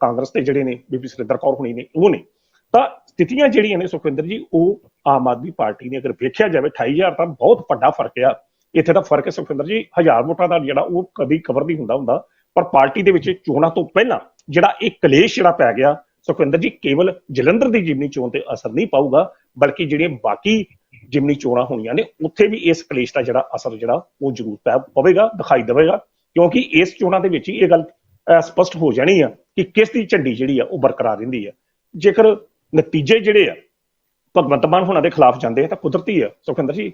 ਕਾਂਗਰਸ ਦੇ ਜਿਹੜੇ ਨੇ, ਬੀਬੀ ਸੁਰਿੰਦਰ ਕੌਰ ਹੁਣੀ ਨੇ, ਉਹ ਨੇ। ਤਾਂ ਸਥਿਤੀਆਂ ਜਿਹੜੀਆਂ ਨੇ ਸੁਖਵਿੰਦਰ ਜੀ, ਉਹ ਆਮ ਆਦਮੀ ਪਾਰਟੀ ਨੇ ਅਗਰ ਵੇਖਿਆ ਜਾਵੇ 28000 ਤਾਂ ਬਹੁਤ ਵੱਡਾ ਫ਼ਰਕ ਆ। ਇੱਥੇ ਦਾ ਫ਼ਰਕ ਹੈ ਸੁਖਵਿੰਦਰ ਜੀ, ਹਜ਼ਾਰ ਵੋਟਾਂ ਦਾ ਜਿਹੜਾ ਉਹ ਕਦੀ ਕਵਰ ਨਹੀਂ ਹੁੰਦਾ ਹੁੰਦਾ, ਪਰ ਪਾਰਟੀ ਦੇ ਵਿੱਚ ਚੋਣਾਂ ਤੋਂ ਪਹਿਲਾਂ ਜਿਹੜਾ ਇਹ ਕਲੇਸ਼ ਜਿਹੜਾ ਪੈ ਗਿਆ ਸੁਖਵਿੰਦਰ ਜੀ, ਕੇਵਲ ਜਲੰਧਰ ਦੀ ਜਿਮਨੀ ਚੋਣ ਤੇ ਅਸਰ ਨਹੀਂ ਪਾਊਗਾ, ਬਲਕਿ ਜਿਹੜੀਆਂ ਬਾਕੀ ਜਿਮਨੀ ਚੋਣਾਂ ਹੋਣੀਆਂ ਨੇ, ਉੱਥੇ ਵੀ ਇਸ ਕਲੇਸ਼ ਦਾ ਜਿਹੜਾ ਅਸਰ ਜਿਹੜਾ ਉਹ ਜ਼ਰੂਰ ਪਵੇਗਾ, ਦਿਖਾਈ ਦੇਵੇਗਾ, ਕਿਉਂਕਿ ਇਸ ਚੋਣਾਂ ਦੇ ਵਿੱਚ ਹੀ ਇਹ ਗੱਲ ਸਪਸ਼ਟ ਹੋ ਜਾਣੀ ਆ ਕਿ ਕਿਸ ਦੀ ਝੰਡੀ ਜਿਹੜੀ ਆ ਉਹ ਬਰਕਰਾਰ ਰਹਿੰਦੀ ਆ। ਜੇਕਰ ਨਤੀਜੇ ਜਿਹੜੇ ਆ ਭਗਵੰਤ ਮਾਨ ਹੋਣਾ ਦੇ ਖਿਲਾਫ ਜਾਂਦੇ ਆ, ਤਾਂ ਕੁਦਰਤੀ ਆ। ਸੁਖਵਿੰਦਰ ਜੀ,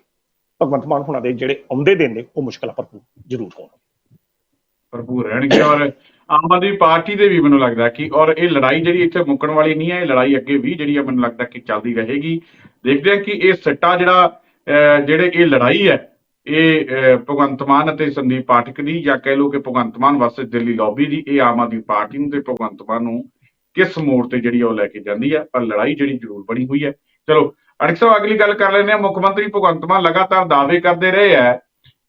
ਭਗਵੰਤ ਮਾਨ ਹੋਣਾ ਦੇ ਜਿਹੜੇ ਆਉਂਦੇ ਦਿਨ ਨੇ, ਉਹ ਮੁਸ਼ਕਲਾਂ ਭਰਪੂਰ ਜ਼ਰੂਰ ਹੋਣ। ਭਰਪੂਰ ਰਹਿਣਗੇ ਔਰ ਆਮ ਆਦਮੀ ਪਾਰਟੀ ਦੇ ਵੀ ਮੈਨੂੰ ਲੱਗਦਾ ਕਿ ਔਰ ਇਹ ਲੜਾਈ ਜਿਹੜੀ ਇੱਥੇ ਮੁੱਕਣ ਵਾਲੀ ਨਹੀਂ ਹੈ ਇਹ ਲੜਾਈ ਅੱਗੇ ਵੀ ਜਿਹੜੀ ਆ ਮੈਨੂੰ ਲੱਗਦਾ ਕਿ ਚੱਲਦੀ ਰਹੇਗੀ। ਦੇਖਦੇ ਹਾਂ ਕਿ ਇਹ ਸੱਟਾ ਜਿਹੜਾ ਅਹ, ਜਿਹੜੇ ਇਹ ਲੜਾਈ ਹੈ ਇਹ ਭਗਵੰਤ ਮਾਨ ਅਤੇ ਸੰਦੀਪ ਪਾਠਕ ਦੀ ਜਾਂ ਕਹਿ ਲਓ ਕਿ ਭਗਵੰਤ ਮਾਨ ਵਾਸਤੇ ਦਿੱਲੀ ਲੌਬੀ ਦੀ ਇਹ ਆਮ ਆਦਮੀ ਪਾਰਟੀ ਨੂੰ ਤੇ ਭਗਵੰਤ ਮਾਨ ਨੂੰ ਕਿਸ ਮੋੜ ਤੇ ਜਿਹੜੀ ਆ ਉਹ ਲੈ ਕੇ ਜਾਂਦੀ ਹੈ ਪਰ ਲੜਾਈ ਜਿਹੜੀ ਜ਼ਰੂਰ ਬਣੀ ਹੋਈ ਹੈ। ਚਲੋ ਅਣਕ ਸਾਹਿਬ ਅਗਲੀ ਗੱਲ ਕਰ ਲੈਂਦੇ ਹਾਂ। ਮੁੱਖ ਮੰਤਰੀ ਭਗਵੰਤ ਮਾਨ ਲਗਾਤਾਰ ਦਾਅਵੇ ਕਰਦੇ ਰਹੇ ਹੈ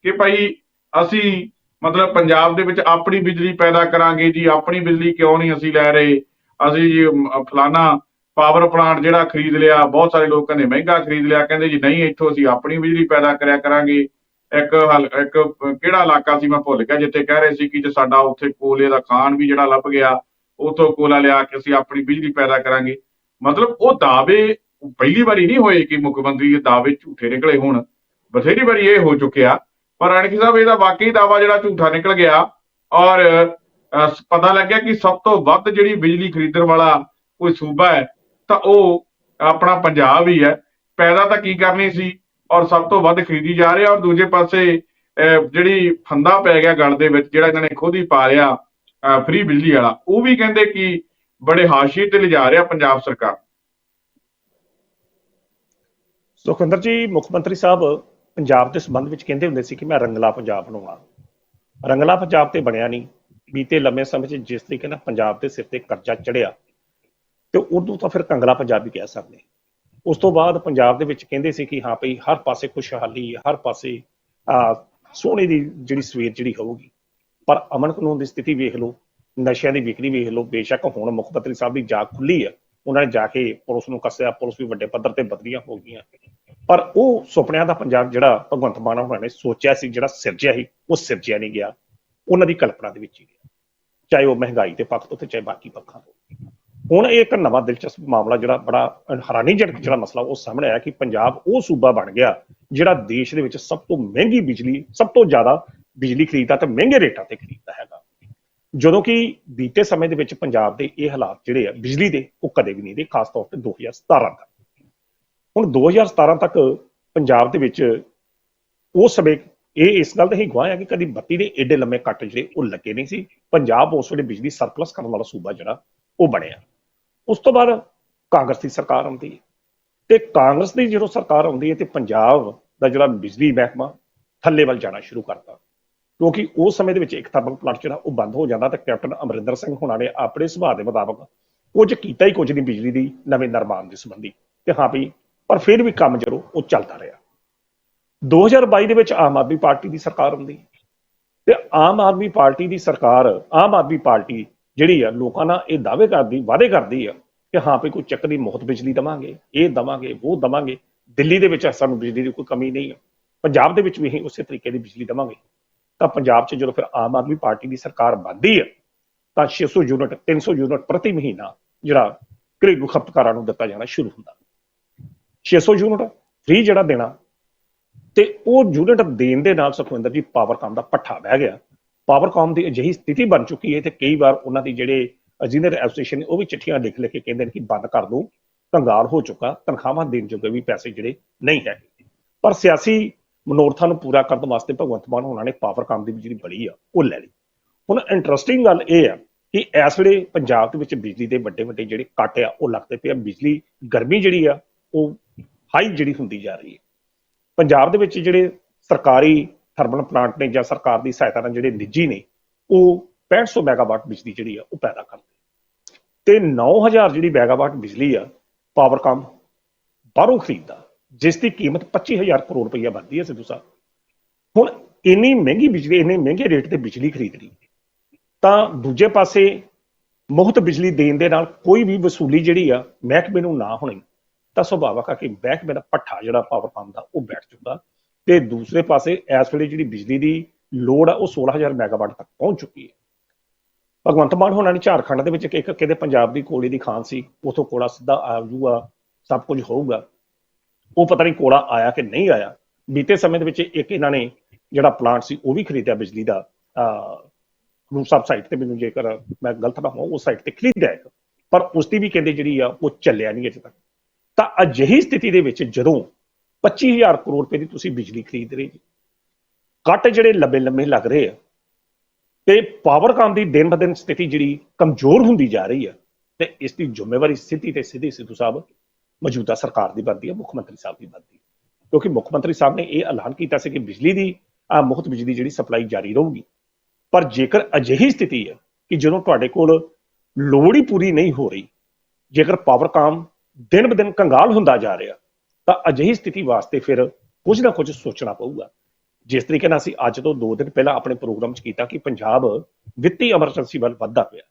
ਕਿ ਭਾਈ ਅਸੀਂ ਮਤਲਬ ਪੰਜਾਬ ਦੇ ਵਿੱਚ ਆਪਣੀ ਬਿਜਲੀ ਪੈਦਾ ਕਰਾਂਗੇ ਜੀ ਆਪਣੀ ਬਿਜਲੀ ਕਿਉਂ ਨਹੀਂ ਅਸੀਂ ਲੈ ਰਹੇ? ਅਸੀਂ ਜੀ ਅਮ, ਫਲਾਨਾ ਪਾਵਰ ਪਲਾਂਟ ਜਿਹੜਾ ਖਰੀਦ ਲਿਆ ਬਹੁਤ ਸਾਰੇ ਲੋਕ ਕਹਿੰਦੇ ਮਹਿੰਗਾ ਖਰੀਦ ਲਿਆ ਕਹਿੰਦੇ ਜੀ ਨਹੀਂ ਇੱਥੋਂ ਅਸੀਂ ਆਪਣੀ ਬਿਜਲੀ ਪੈਦਾ ਕਰਿਆ ਕਰਾਂਗੇ। ਇੱਕ ਹਲ- ਇੱਕ ਕਿਹੜਾ ਇਲਾਕਾ ਸੀ ਮੈਂ ਭੁੱਲ ਗਿਆ ਜਿੱਥੇ ਕਹਿ ਰਹੇ ਸੀ ਕਿ ਜੇ ਸਾਡਾ ਉੱਥੇ ਕੋਲੇ ਦਾ ਖਾਨ ਵੀ ਜਿਹੜਾ ਲੱਭ ਗਿਆ ਉਥੋਂ ਕੋਲਾ ਲਿਆ ਕੇ ਅਸੀਂ ਆਪਣੀ ਬਿਜਲੀ ਪੈਦਾ ਕਰਾਂਗੇ। ਮਤਲਬ ਉਹ ਦਾਅਵੇ ਪਹਿਲੀ ਵਾਰੀ ਨਹੀਂ ਹੋਏ ਕਿ ਮੁੱਖ ਮੰਤਰੀ ਦੇ ਦਾਅਵੇ ਝੂਠੇ ਨਿਕਲੇ ਹੋਣ। ਬਥੇਰੀ ਵਾਰੀ ਇਹ ਹੋ ਚੁੱਕਿਆ। ਪਰ ਅਣਖੀ ਸਾਹਿਬ, ਇਹਦਾ ਵਾਕਈ ਦਾਵਾ ਜਿਹੜਾ ਝੂਠਾ ਨਿਕਲ ਗਿਆ ਔਰ ਪਤਾ ਲੱਗਿਆ ਕਿ ਸਭ ਤੋਂ ਵੱਧ ਜਿਹੜੀ ਬਿਜਲੀ ਖਰੀਦਣ ਵਾਲਾ ਕੋਈ ਸੂਬਾ ਹੈ, ਤਾਂ ਉਹ ਆਪਣਾ ਪੰਜਾਬ ਹੀ ਹੈ। ਪੈਦਾ ਤਾਂ ਕੀ ਕਰਨੀ ਸੀ ਔਰ ਸਭ ਤੋਂ ਵੱਧ ਖਰੀਦੀ ਜਾ ਰਹੀ ਹੈ ਔਰ ਦੂਜੇ ਪਾਸੇ ਜਿਹੜੀ ਫੰਦਾ ਪੈ ਗਿਆ ਗਲ ਦੇ ਵਿੱਚ, ਜਿਹੜਾ ਇਹਨਾਂ ਨੇ ਖੁਦ ਹੀ ਪਾ ਲਿਆ ਫ੍ਰੀ ਬਿਜਲੀ ਵਾਲਾ, ਉਹ ਵੀ ਕਹਿੰਦੇ ਕਿ ਬੜੇ ਹਾਸ਼ੀਏ ਤੇ ਲਿਜਾ ਰਿਹਾ ਪੰਜਾਬ ਸਰਕਾਰ। ਸੁਖਵਿੰਦਰ ਜੀ, ਮੁੱਖ ਮੰਤਰੀ ਸਾਹਿਬ ਪੰਜਾਬ ਦੇ ਸੰਬੰਧ ਵਿੱਚ ਕਹਿੰਦੇ ਹੁੰਦੇ ਸੀ ਕਿ ਮੈਂ ਰੰਗਲਾ ਪੰਜਾਬ ਬਣਾਉਣਾ ਰੰਗਲਾ ਪੰਜਾਬ ਤੇ ਬਣਿਆ ਨਹੀਂ। ਬੀਤੇ ਲੰਮੇ ਸਮੇਂ 'ਚ ਜਿਸ ਤਰੀਕੇ ਨਾਲ ਪੰਜਾਬ ਦੇ ਸਿਰ ਤੇ ਕਰਜ਼ਾ ਚੜਿਆ, ਤੇ ਉਦੋਂ ਤਾਂ ਫਿਰ ਕੰਗਲਾ ਪੰਜਾਬ ਹੀ ਕਹਿ ਸਕਦੇ। ਉਸ ਤੋਂ ਬਾਅਦ ਪੰਜਾਬ ਦੇ ਵਿੱਚ ਕਹਿੰਦੇ ਸੀ ਕਿ ਹਾਂ ਭਈ ਹਰ ਪਾਸੇ ਖੁਸ਼ਹਾਲੀ, ਹਰ ਪਾਸੇ ਆ ਸੋਹਣੇ ਦੀ ਜਿਹੜੀ ਸਵੇਰ ਜਿਹੜੀ ਹੋਊਗੀ। ਪਰ ਅਮਨ ਕਾਨੂੰਨ ਦੀ ਸਥਿਤੀ ਵੇਖ ਲਓ, ਨਸ਼ਿਆਂ ਦੀ ਵਿਕਰੀ ਵੇਖ ਲਓ, ਬੇਸ਼ੱਕ ਹੁਣ ਮੁੱਖ ਮੰਤਰੀ ਸਾਹਿਬ ਦੀ ਜਾਗ ਖੁੱਲੀ ਹੈ ਉਹਨਾਂ ਨੇ ਜਾ ਕੇ ਪੁਲਿਸ ਨੂੰ ਕੱਸਿਆ, ਪੁਲਿਸ ਵੀ ਵੱਡੇ ਪੱਧਰ ਤੇ ਬਦਲੀਆਂ ਹੋ ਗਈਆਂ। ਪਰ ਉਹ ਸੁਪਨਿਆਂ ਦਾ ਪੰਜਾਬ ਜਿਹੜਾ ਭਗਵੰਤ ਮਾਨ ਹੋਣਾ ਨੇ ਸੋਚਿਆ ਸੀ, ਜਿਹੜਾ ਸਿਰਜਿਆ ਸੀ, ਉਹ ਸਿਰਜਿਆ ਨਹੀਂ ਗਿਆ। ਉਹਨਾਂ ਦੀ ਕਲਪਨਾ ਦੇ ਵਿੱਚ ਹੀ ਗਿਆ ਚਾਹੇ ਉਹ ਮਹਿੰਗਾਈ ਦੇ ਪੱਖ ਤੋਂ ਤੇ ਚਾਹੇ ਬਾਕੀ ਪੱਖਾਂ ਤੋਂ। ਹੁਣ ਇਹ ਇੱਕ ਨਵਾਂ ਦਿਲਚਸਪ ਮਾਮਲਾ ਜਿਹੜਾ ਬੜਾ ਹੈਰਾਨੀਜਨਕ ਜਿਹੜਾ ਮਸਲਾ ਉਹ ਸਾਹਮਣੇ ਆਇਆ ਕਿ ਪੰਜਾਬ ਉਹ ਸੂਬਾ ਬਣ ਗਿਆ ਜਿਹੜਾ ਦੇਸ਼ ਦੇ ਵਿੱਚ ਸਭ ਤੋਂ ਮਹਿੰਗੀ ਬਿਜਲੀ, ਸਭ ਤੋਂ ਜ਼ਿਆਦਾ ਬਿਜਲੀ ਖਰੀਦਦਾ ਤੇ ਮਹਿੰਗੇ ਰੇਟਾਂ ਤੇ ਖਰੀਦਦਾ ਹੈਗਾ। ਜਦੋਂ ਕਿ ਬੀਤੇ ਸਮੇਂ ਦੇ ਵਿੱਚ ਪੰਜਾਬ ਦੇ ਇਹ ਹਾਲਾਤ ਜਿਹੜੇ ਆ ਬਿਜਲੀ ਦੇ ਉਹ ਕਦੇ ਵੀ ਨਹੀਂ ਦੇ ਖਾਸ ਤੌਰ ਤੇ 2017 ਤੱਕ। ਹੁਣ 2017 ਤੱਕ ਪੰਜਾਬ ਦੇ ਵਿੱਚ ਉਸ ਸਮੇਂ ਇਹ ਇਸ ਗੱਲ ਦਾ ਹੀ ਗਵਾਹ ਹੈ ਕਿ ਕਦੀ ਬੱਤੀ ਦੇ ਏਡੇ ਲੰਮੇ ਕੱਟ ਜਿਹੜੇ ਉਹ ਲੱਗੇ ਨਹੀਂ ਸੀ। ਪੰਜਾਬ ਉਸ ਵੇਲੇ ਬਿਜਲੀ ਸਰਪਲਸ ਕਰਨ ਵਾਲਾ ਸੂਬਾ ਜਿਹੜਾ, ਉਹ ਬਣਿਆ। ਉਸ ਤੋਂ ਬਾਅਦ ਕਾਂਗਰਸ ਦੀ ਸਰਕਾਰ ਆਉਂਦੀ ਹੈ। ਤੇ ਕਾਂਗਰਸ ਦੀ ਜਦੋਂ ਸਰਕਾਰ ਆਉਂਦੀ ਹੈ ਤੇ ਪੰਜਾਬ ਦਾ ਜਿਹੜਾ ਬਿਜਲੀ ਮਹਿਕਮਾ ਥੱਲੇ ਵੱਲ ਜਾਣਾ ਸ਼ੁਰੂ ਕਰਤਾ। ਕਿਉਂਕਿ ਉਸ ਸਮੇਂ ਦੇ ਵਿੱਚ ਇੱਕ ਥਰਮਲ ਪਲਾਂਟ ਜਿਹੜਾ ਉਹ ਬੰਦ ਹੋ ਜਾਂਦਾ ਤੇ ਕੈਪਟਨ ਅਮਰਿੰਦਰ ਸਿੰਘ ਹੁਣਾਂ ਨੇ ਆਪਣੇ ਸੁਭਾਅ ਦੇ ਮੁਤਾਬਕ ਕੁਝ ਕੀਤਾ ਹੀ ਕੁਝ ਨਹੀਂ ਬਿਜਲੀ ਦੀ ਨਵੇਂ ਨਿਰਮਾਣ ਦੇ ਸੰਬੰਧੀ। ਤੇ ਹਾਂ ਵੀ ਪਰ ਫਿਰ ਵੀ ਕੰਮ ਜਦੋਂ ਉਹ ਚੱਲਦਾ ਰਿਹਾ। 2022 ਦੇ ਵਿੱਚ ਆਮ ਆਦਮੀ ਪਾਰਟੀ ਦੀ ਸਰਕਾਰ ਹੁੰਦੀ। ਹੈ ਤੇ ਆਮ ਆਦਮੀ ਪਾਰਟੀ ਦੀ ਸਰਕਾਰ, ਆਮ ਆਦਮੀ ਪਾਰਟੀ ਜਿਹੜੀ ਆ, ਲੋਕਾਂ ਨਾਲ ਇਹ ਦਾਅਵੇ ਕਰਦੀ, ਵਾਅਦੇ ਕਰਦੀ ਆ ਕਿ ਹਾਂ ਵੀ ਕੋਈ ਚੱਕਰ ਦੀ ਮੁਫਤ ਬਿਜਲੀ ਦਵਾਂਗੇ, ਇਹ ਦਵਾਂਗੇ, ਉਹ ਦਵਾਂਗੇ। ਦਿੱਲੀ ਦੇ ਵਿੱਚ ਸਾਨੂੰ ਬਿਜਲੀ ਦੀ ਕੋਈ ਕਮੀ ਨਹੀਂ ਆ। ਪੰਜਾਬ ਦੇ ਵਿੱਚ ਵੀ ਅਸੀਂ ਉਸੇ ਤਰੀਕੇ ਦੀ ਬਿਜਲੀ ਦਵਾਂਗੇ। ਤਾਂ ਪੰਜਾਬ 'ਚ ਜਦੋਂ ਫਿਰ ਆਮ ਆਦਮੀ ਪਾਰਟੀ ਦੀ ਸਰਕਾਰ ਬਣਦੀ ਹੈ ਤਾਂ 600 ਯੂਨਿਟ 300 ਯੂਨਿਟ ਪ੍ਰਤੀ ਮਹੀਨਾ ਜਿਹੜਾ ਘਰੇਲੂ ਖਪਤਕਾਰਾਂ ਨੂੰ ਦਿੱਤਾ ਜਾਣਾ ਸ਼ੁਰੂ ਹੁੰਦਾ। 600 ਯੂਨਿਟ ਫ੍ਰੀ ਜਿਹੜਾ ਦੇਣਾ। ਤੇ ਉਹ ਯੂਨਿਟ ਦੇਣ ਦੇ ਨਾਲ ਸੁਖਵਿੰਦਰ ਜੀ ਪਾਵਰਕਾਮ ਦਾ ਪੱਠਾ ਬਹਿ ਗਿਆ। ਪਾਵਰਕਾਮ ਦੀ ਅਜਿਹੀ ਸਥਿਤੀ ਬਣ ਚੁੱਕੀ ਹੈ ਤੇ ਕਈ ਵਾਰ ਉਹਨਾਂ ਦੀ ਜਿਹੜੇ ਇੰਜੀਨੀਅਰ ਐਸੋਸੀਏਸ਼ਨ ਨੇ, ਉਹ ਵੀ ਚਿੱਠੀਆਂ ਲਿਖ ਲਿਖ ਕੇ ਕਹਿੰਦੇ ਨੇ ਕਿ ਬੰਦ ਕਰ ਦੋ ਕੰਗਾਲ ਹੋ ਚੁੱਕਾ, ਤਨਖਾਹਾਂ ਦੇਣ ਜੋਗੇ ਵੀ ਪੈਸੇ ਜਿਹੜੇ ਨਹੀਂ ਹੈ। ਪਰ ਸਿਆਸੀ ਮਨੋਰਥਾਂ ਨੂੰ ਪੂਰਾ ਕਰਨ ਵਾਸਤੇ ਭਗਵੰਤ ਮਾਨ ਉਹਨਾਂ ਨੇ ਪਾਵਰਕਾਮ ਦੀ ਵੀ ਜਿਹੜੀ ਬੜੀ ਆ, ਉਹ ਲੈ ਲਈ। ਹੁਣ ਇੰਟਰਸਟਿੰਗ ਗੱਲ ਇਹ ਆ ਕਿ ਇਸ ਵੇਲੇ ਪੰਜਾਬ ਦੇ ਵਿੱਚ ਬਿਜਲੀ ਦੇ ਵੱਡੇ ਵੱਡੇ ਜਿਹੜੇ ਕੱਟ ਆ, ਉਹ ਲੱਗਦੇ ਪਏ ਆ। ਬਿਜਲੀ ਗਰਮੀ ਜਿਹੜੀ ਆ, ਉਹ ਹਾਈ ਜਿਹੜੀ ਹੁੰਦੀ ਜਾ ਰਹੀ ਹੈ। ਪੰਜਾਬ ਦੇ ਵਿੱਚ ਜਿਹੜੇ ਸਰਕਾਰੀ ਥਰਮਲ ਪਲਾਂਟ ਨੇ ਜਾਂ ਸਰਕਾਰ ਦੀ ਸਹਾਇਤਾ ਨਾਲ ਜਿਹੜੇ ਨਿੱਜੀ ਨੇ, ਉਹ 6500 ਮੈਗਾਵਾਟ ਬਿਜਲੀ ਜਿਹੜੀ ਆ, ਉਹ ਪੈਦਾ ਕਰਦੇ ਤੇ 9000 ਜਿਹੜੀ ਮੈਗਾਵਾਟ ਬਿਜਲੀ ਆ ਪਾਵਰਕਾਮ ਬਾਹਰੋਂ ਖਰੀਦਦਾ, ਜਿਸ ਦੀ ਕੀਮਤ 25000 ਕਰੋੜ ਰੁਪਈਆ ਬਣਦੀ ਹੈ ਸਿੱਧੂ ਸਾਹਿਬ। ਹੁਣ ਇੰਨੀ ਮਹਿੰਗੀ ਬਿਜਲੀ, ਇੰਨੇ ਮਹਿੰਗੇ ਰੇਟ ਤੇ ਬਿਜਲੀ ਖਰੀਦਣੀ, ਤਾਂ ਦੂਜੇ ਪਾਸੇ ਮੁਫਤ ਬਿਜਲੀ ਦੇਣ ਦੇ ਨਾਲ ਕੋਈ ਵੀ ਵਸੂਲੀ ਜਿਹੜੀ ਆ, ਮਹਿਕਮੇ ਨੂੰ ਨਾ ਹੋਣੀ ਤਾਂ ਸੁਭਾਵਕ ਆ ਕਿ ਮਹਿਕਮੇ ਦਾ ਪੱਠਾ ਜਿਹੜਾ ਪਾਵਰ ਪਾਵਰਕਾਮ ਦਾ, ਉਹ ਬੈਠ ਚੁੱਕਾ ਤੇ ਦੂਸਰੇ ਪਾਸੇ ਇਸ ਵੇਲੇ ਜਿਹੜੀ ਬਿਜਲੀ ਦੀ ਲੋੜ ਆ, ਉਹ 16000 ਮੈਗਾਵਾਟ ਤੱਕ ਪਹੁੰਚ ਚੁੱਕੀ ਹੈ। ਭਗਵੰਤ ਮਾਨ ਹੋਣਾ ਨੇ ਝਾਰਖੰਡ ਦੇ ਵਿੱਚ ਇੱਕ ਇੱਕ ਕਹਿੰਦੇ ਪੰਜਾਬ ਦੀ ਕੋਲੇ ਦੀ ਖਾਨ ਸੀ, ਉਥੋਂ ਕੋਲਾ ਸਿੱਧਾ ਆ ਜੂਗਾ ਸਭ ਕੁਝ ਹੋਊਗਾ। ਉਹ ਪਤਾ ਨਹੀਂ ਕੋਲਾ ਆਇਆ ਕਿ ਨਹੀਂ ਆਇਆ। ਬੀਤੇ ਸਮੇਂ ਦੇ ਵਿੱਚ ਇੱਕ ਇਹਨਾਂ ਨੇ ਜਿਹੜਾ ਪਲਾਂਟ ਸੀ, ਉਹ ਵੀ ਖਰੀਦਿਆ ਬਿਜਲੀ ਦਾ। ਨੂੰ ਸਬ ਸਾਈਟ ਤੇ ਮੈਨੂੰ ਜੇਕਰ ਮੈਂ ਗਲਤ ਨਾ ਹੋਵਾਂ ਉਸ ਸਾਈਟ ਤੇ ਖਰੀਦਿਆ ਇੱਕ। ਪਰ ਉਸ ਦੀ ਵੀ ਕਹਿੰਦੇ ਜਿਹੜੀ ਆ, ਉਹ ਚੱਲਿਆ ਨਹੀਂ ਅਜੇ ਤੱਕ। ਤਾਂ ਅਜਿਹੀ ਸਥਿਤੀ ਦੇ ਵਿੱਚ ਜਦੋਂ 25000 ਕਰੋੜ ਰੁਪਏ ਦੀ ਤੁਸੀਂ ਬਿਜਲੀ ਖਰੀਦ ਰਹੇ ਜੀ, ਕੱਟ ਜਿਹੜੇ ਲੰਬੇ ਲੰਬੇ ਲੱਗ ਰਹੇ ਆ, ਤੇ ਪਾਵਰਕਾਮ ਦੀ ਦਿਨ ਬ ਦਿਨ ਸਥਿਤੀ ਜਿਹੜੀ ਕਮਜ਼ੋਰ ਹੁੰਦੀ ਜਾ ਰਹੀ ਹੈ ਤੇ ਇਸ ਦੀ ਜ਼ਿੰਮੇਵਾਰੀ ਸਿੱਧੀ ਤੇ ਸਿੱਧੀ ਸਿੱਧੂ ਸਾਹਿਬ ਮੌਜੂਦਾ ਸਰਕਾਰ ਦੀ ਬਣਦੀ ਹੈ ਮੁੱਖ ਮੰਤਰੀ ਸਾਹਿਬ ਦੀ ਬਣਦੀ ਹੈ ਕਿਉਂਕਿ ਮੁੱਖ ਮੰਤਰੀ ਸਾਹਿਬ ਨੇ ਇਹ ਐਲਾਨ ਕੀਤਾ ਸੀ ਕਿ ਬਿਜਲੀ ਦੀ, ਆ ਮੁਫਤ ਬਿਜਲੀ ਜਿਹੜੀ ਸਪਲਾਈ ਜਾਰੀ ਰਹੂਗੀ। ਪਰ ਜੇਕਰ ਅਜਿਹੀ ਸਥਿਤੀ ਹੈ ਕਿ ਜਦੋਂ ਤੁਹਾਡੇ ਕੋਲ ਲੋੜ ਹੀ ਪੂਰੀ ਨਹੀਂ ਹੋ ਰਹੀ, ਜੇਕਰ ਪਾਵਰਕਾਮ ਦਿਨ ਬ ਦਿਨ ਕੰਗਾਲ ਹੁੰਦਾ ਜਾ ਰਿਹਾ ਤਾਂ ਅਜਿਹੀ ਸਥਿਤੀ ਵਾਸਤੇ ਫਿਰ ਕੁਝ ਨਾ ਕੁਝ ਸੋਚਣਾ ਪਊਗਾ। ਜਿਸ ਤਰੀਕੇ ਨਾਲ ਅਸੀਂ ਅੱਜ ਤੋਂ 2 ਦਿਨ ਪਹਿਲਾਂ ਆਪਣੇ ਪ੍ਰੋਗਰਾਮ 'ਚ ਕੀਤਾ ਕਿ ਪੰਜਾਬ ਵਿੱਤੀ ਐਮਰਜੈਂਸੀ ਵੱਲ ਵੱਧਦਾ ਪਿਆ।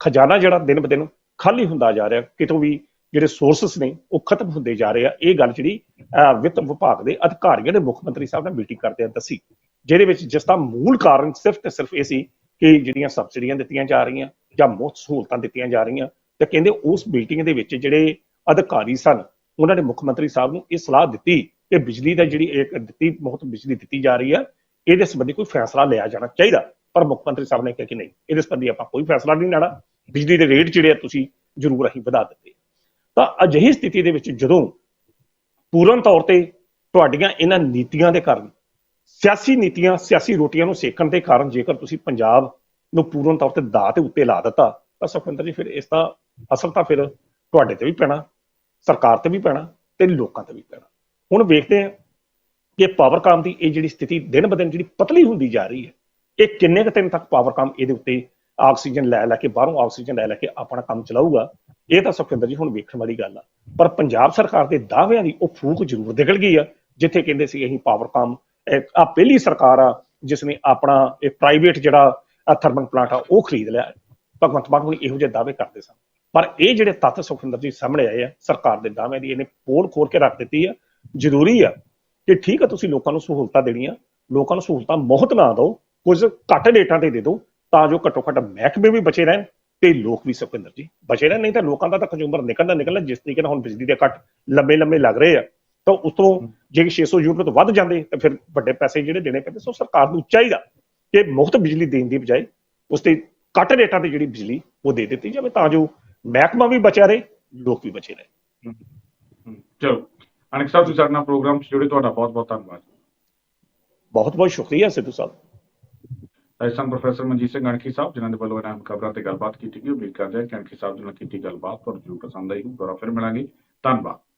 ਖਜ਼ਾਨਾ ਜਿਹੜਾ ਦਿਨ ਬ ਖਾਲੀ ਹੁੰਦਾ ਜਾ ਰਿਹਾ ਕਿਤੋਂ ਵੀ ਜਿਹੜੇ ਸੋਰਸਸ ਨੇ ਉਹ ਖਤਮ ਹੁੰਦੇ ਜਾ ਰਹੇ ਆ। ਇਹ ਗੱਲ ਜਿਹੜੀ ਅਹ, ਵਿੱਤ ਵਿਭਾਗ ਦੇ ਅਧਿਕਾਰੀਆਂ ਨੇ ਮੁੱਖ ਮੰਤਰੀ ਸਾਹਿਬ ਨਾਲ ਮੀਟਿੰਗ ਕਰਦੇ ਆ ਦੱਸੀ ਜਿਹਦੇ ਵਿੱਚ ਜਿਸ ਦਾ ਮੂਲ ਕਾਰਨ ਸਿਰਫ ਤੇ ਸਿਰਫ ਇਹ ਸੀ ਕਿ ਜਿਹੜੀਆਂ ਸਬਸਿਡੀਆਂ ਦਿੱਤੀਆਂ ਜਾ ਰਹੀਆਂ ਜਾਂ ਮੁਫਤ ਸਹੂਲਤਾਂ ਦਿੱਤੀਆਂ ਜਾ ਰਹੀਆਂ ਤੇ ਕਹਿੰਦੇ ਉਸ ਮੀਟਿੰਗ ਦੇ ਵਿੱਚ ਜਿਹੜੇ ਅਧਿਕਾਰੀ ਸਨ। ਉਹਨਾਂ ਨੇ ਮੁੱਖ ਮੰਤਰੀ ਸਾਹਿਬ ਨੂੰ ਇਹ ਸਲਾਹ ਦਿੱਤੀ ਕਿ ਬਿਜਲੀ ਦਾ ਜਿਹੜੀ ਇੱਕ ਦਿੱਤੀ ਮੁਫਤ ਬਿਜਲੀ ਦਿੱਤੀ ਜਾ ਰਹੀ ਹੈ, ਇਹਦੇ ਸੰਬੰਧੀ ਕੋਈ ਫੈਸਲਾ ਲਿਆ ਜਾਣਾ ਚਾਹੀਦਾ। ਪਰ ਮੁੱਖ ਮੰਤਰੀ ਸਾਹਿਬ ਨੇ ਕਿਹਾ ਕਿ ਨਹੀਂ, ਇਹਦੇ ਸੰਬੰਧੀ ਆਪਾਂ ਕੋਈ ਫੈਸਲਾ ਨਹੀਂ ਲੈਣਾ। ਬਿਜਲੀ ਦੇ ਰੇਟ ਜਿਹੜੇ ਆ ਤੁਸੀਂ ਜ਼ਰੂਰ ਅਸੀਂ ਵਧਾ ਦਿੱਤੇ। ਤਾਂ ਅਜਿਹੀ ਸਥਿਤੀ ਦੇ ਵਿੱਚ ਜਦੋਂ ਪੂਰਨ ਤੌਰ ਤੇ ਤੁਹਾਡੀਆਂ ਇਹਨਾਂ ਨੀਤੀਆਂ ਦੇ ਕਾਰਨ, ਸਿਆਸੀ ਨੀਤੀਆਂ, ਸਿਆਸੀ ਰੋਟੀਆਂ ਨੂੰ ਸੇਕਣ ਦੇ ਕਾਰਨ ਜੇਕਰ ਤੁਸੀਂ ਪੰਜਾਬ ਨੂੰ ਪੂਰਨ ਤੌਰ ਤੇ ਦਾਅ ਤੇ ਉੱਤੇ ਲਾ ਦਿੱਤਾ, ਤਾਂ ਸੁਖਵਿੰਦਰ ਜੀ, ਫਿਰ ਇਸ ਦਾ ਅਸਰ ਤਾਂ ਫਿਰ ਤੁਹਾਡੇ ਤੇ ਵੀ ਪੈਣਾ। ਸਰਕਾਰ ਤੇ ਵੀ ਪੈਣਾ ਤੇ ਲੋਕਾਂ ਤੇ ਵੀ ਪੈਣਾ। ਹੁਣ ਵੇਖਦੇ ਹਾਂ ਕਿ ਪਾਵਰਕਾਮ ਦੀ ਇਹ ਜਿਹੜੀ ਸਥਿਤੀ ਦਿਨ ਬ ਦਿਨ ਜਿਹੜੀ ਪਤਲੀ ਹੁੰਦੀ ਜਾ ਰਹੀ ਹੈ, ਇਹ ਕਿੰਨੇ ਕੁ ਦਿਨ ਤੱਕ ਪਾਵਰਕਾਮ ਇਹਦੇ ਉੱਤੇ ਆਕਸੀਜਨ ਲੈ ਲੈ ਕੇ ਬਾਹਰੋਂ ਆਕਸੀਜਨ ਲੈ ਲੈ ਕੇ ਆਪਣਾ ਕੰਮ ਚਲਾਊਗਾ, ਇਹ ਤਾਂ ਸੁਖਵਿੰਦਰ ਜੀ ਹੁਣ ਵੇਖਣ ਵਾਲੀ ਗੱਲ ਆ। ਪਰ ਪੰਜਾਬ ਸਰਕਾਰ ਦੇ ਦਾਅਵਿਆਂ ਦੀ ਉਹ ਫੂਕ ਜ਼ਰੂਰ ਨਿਕਲ ਗਈ ਆ, ਜਿੱਥੇ ਕਹਿੰਦੇ ਸੀ ਅਸੀਂ ਪਾਵਰਕਾਮ ਆ ਪਹਿਲੀ ਸਰਕਾਰ ਆ ਜਿਸ ਨੇ ਆਪਣਾ ਇਹ ਪ੍ਰਾਈਵੇਟ ਜਿਹੜਾ ਥਰਮਲ ਪਲਾਂਟ ਆ, ਉਹ ਖਰੀਦ ਲਿਆ। ਭਗਵੰਤ ਮਾਨ ਹੁਣ ਇਹੋ ਜਿਹੇ ਦਾਅਵੇ ਕਰਦੇ ਸਨ। ਪਰ ਇਹ ਜਿਹੜੇ ਤੱਥ ਸੁਖਵਿੰਦਰ ਜੀ ਸਾਹਮਣੇ ਆਏ ਆ ਸਰਕਾਰ ਦੇ ਦਾਅਵਿਆਂ ਦੀ ਇਹਨੇ ਪੋਲ ਖੋਲ ਕੇ ਰੱਖ ਦਿੱਤੀ ਆ। ਜ਼ਰੂਰੀ ਆ ਕਿ ਠੀਕ ਆ ਤੁਸੀਂ ਲੋਕਾਂ ਨੂੰ ਸਹੂਲਤਾਂ ਦੇਣੀਆਂ ਲੋਕਾਂ ਨੂੰ ਸਹੂਲਤਾਂ ਮੁਹਤ ਨਾ ਦਿਓ ਕੁਝ ਘੱਟ ਰੇਟਾਂ ਤੇ ਦੇ ਦਿਓ ਤਾਂ ਜੋ ਘੱਟੋ ਘੱਟ ਮਹਿਕਮੇ ਵੀ ਬਚੇ ਰਹਿਣ ਤੇ ਲੋਕ ਵੀ ਸੁਖਵਿੰਦਰ ਜੀ ਬਚੇ ਰਹਿਣ ਨਹੀਂ ਤਾਂ ਲੋਕਾਂ ਦਾ ਤਾਂ ਕੰਜ਼ੂਮਰ ਨਿਕਲਣਾ ਨਿਕਲਣਾ ਜਿਸ ਤਰੀਕੇ ਨਾਲ ਹੁਣ ਬਿਜਲੀ ਦੇ ਕੱਟ ਲੰਬੇ ਲੰਬੇ ਲੱਗ ਰਹੇ ਆ ਤਾਂ ਉਸ ਤੋਂ ਜੇ 600 ਯੂਨਿਟ ਤੋਂ ਵੱਧ ਜਾਂਦੇ ਤਾਂ ਫਿਰ ਵੱਡੇ ਪੈਸੇ ਜਿਹੜੇ ਦੇਣੇ ਪੈਂਦੇ ਸੋ ਸਰਕਾਰ ਨੂੰ ਚਾਹੀਦਾ ਕਿ ਮੁਫਤ ਬਿਜਲੀ ਦੇਣ ਦੀ ਬਜਾਏ ਉਸ ਤੇ ਘੱਟ ਰੇਟਾਂ ਤੇ ਜਿਹੜੀ ਬਿਜਲੀ ਉਹ ਦੇ ਦਿੱਤੀ ਜਾਵੇ ਤਾਂ ਜੋ ਮਹਿਕਮਾ ਵੀ ਬਚਿਆ ਰਹੇ ਲੋਕ ਵੀ ਬਚੇ ਰਹੇ। ਚਲੋ। ਅਨਿਕ ਸਾਹਿਬ ਤੁਸੀਂ ਸਾਡੇ ਨਾਲ ਪ੍ਰੋਗਰਾਮ 'ਚ ਜੁੜੇ ਤੁਹਾਡਾ ਬਹੁਤ ਬਹੁਤ ਧੰਨਵਾਦ। ਬਹੁਤ ਬਹੁਤ ਸ਼ੁਕਰੀਆ ਸਿੱਧੂ ਸਾਹਿਬ। ਰਾਜਸਥਾਨ ਪ੍ਰੋਫੈਸਰ ਮਨਜੀਤ ਸਿੰਘ ਅਣਖੀ ਸਾਹਿਬ ਜਿਨ੍ਹਾਂ ਦੇ ਵੱਲੋਂ ਇਹਨਾਂ ਖਬਰਾਂ ਤੇ ਗੱਲਬਾਤ ਕੀਤੀ ਗਈ ਉਮੀਦ ਕਰਦੇ ਹਾਂ ਕਿ ਅਣਖੀ ਸਾਹਿਬ ਜੀ ਨਾਲ ਕੀਤੀ ਗੱਲਬਾਤ ਤੁਹਾਨੂੰ ਜ਼ਰੂਰ ਪਸੰਦ ਆਈ ਹੋਊ ਦੁਬਾਰਾ ਫਿਰ ਮਿਲਾਂਗੇ। ਧੰਨਵਾਦ।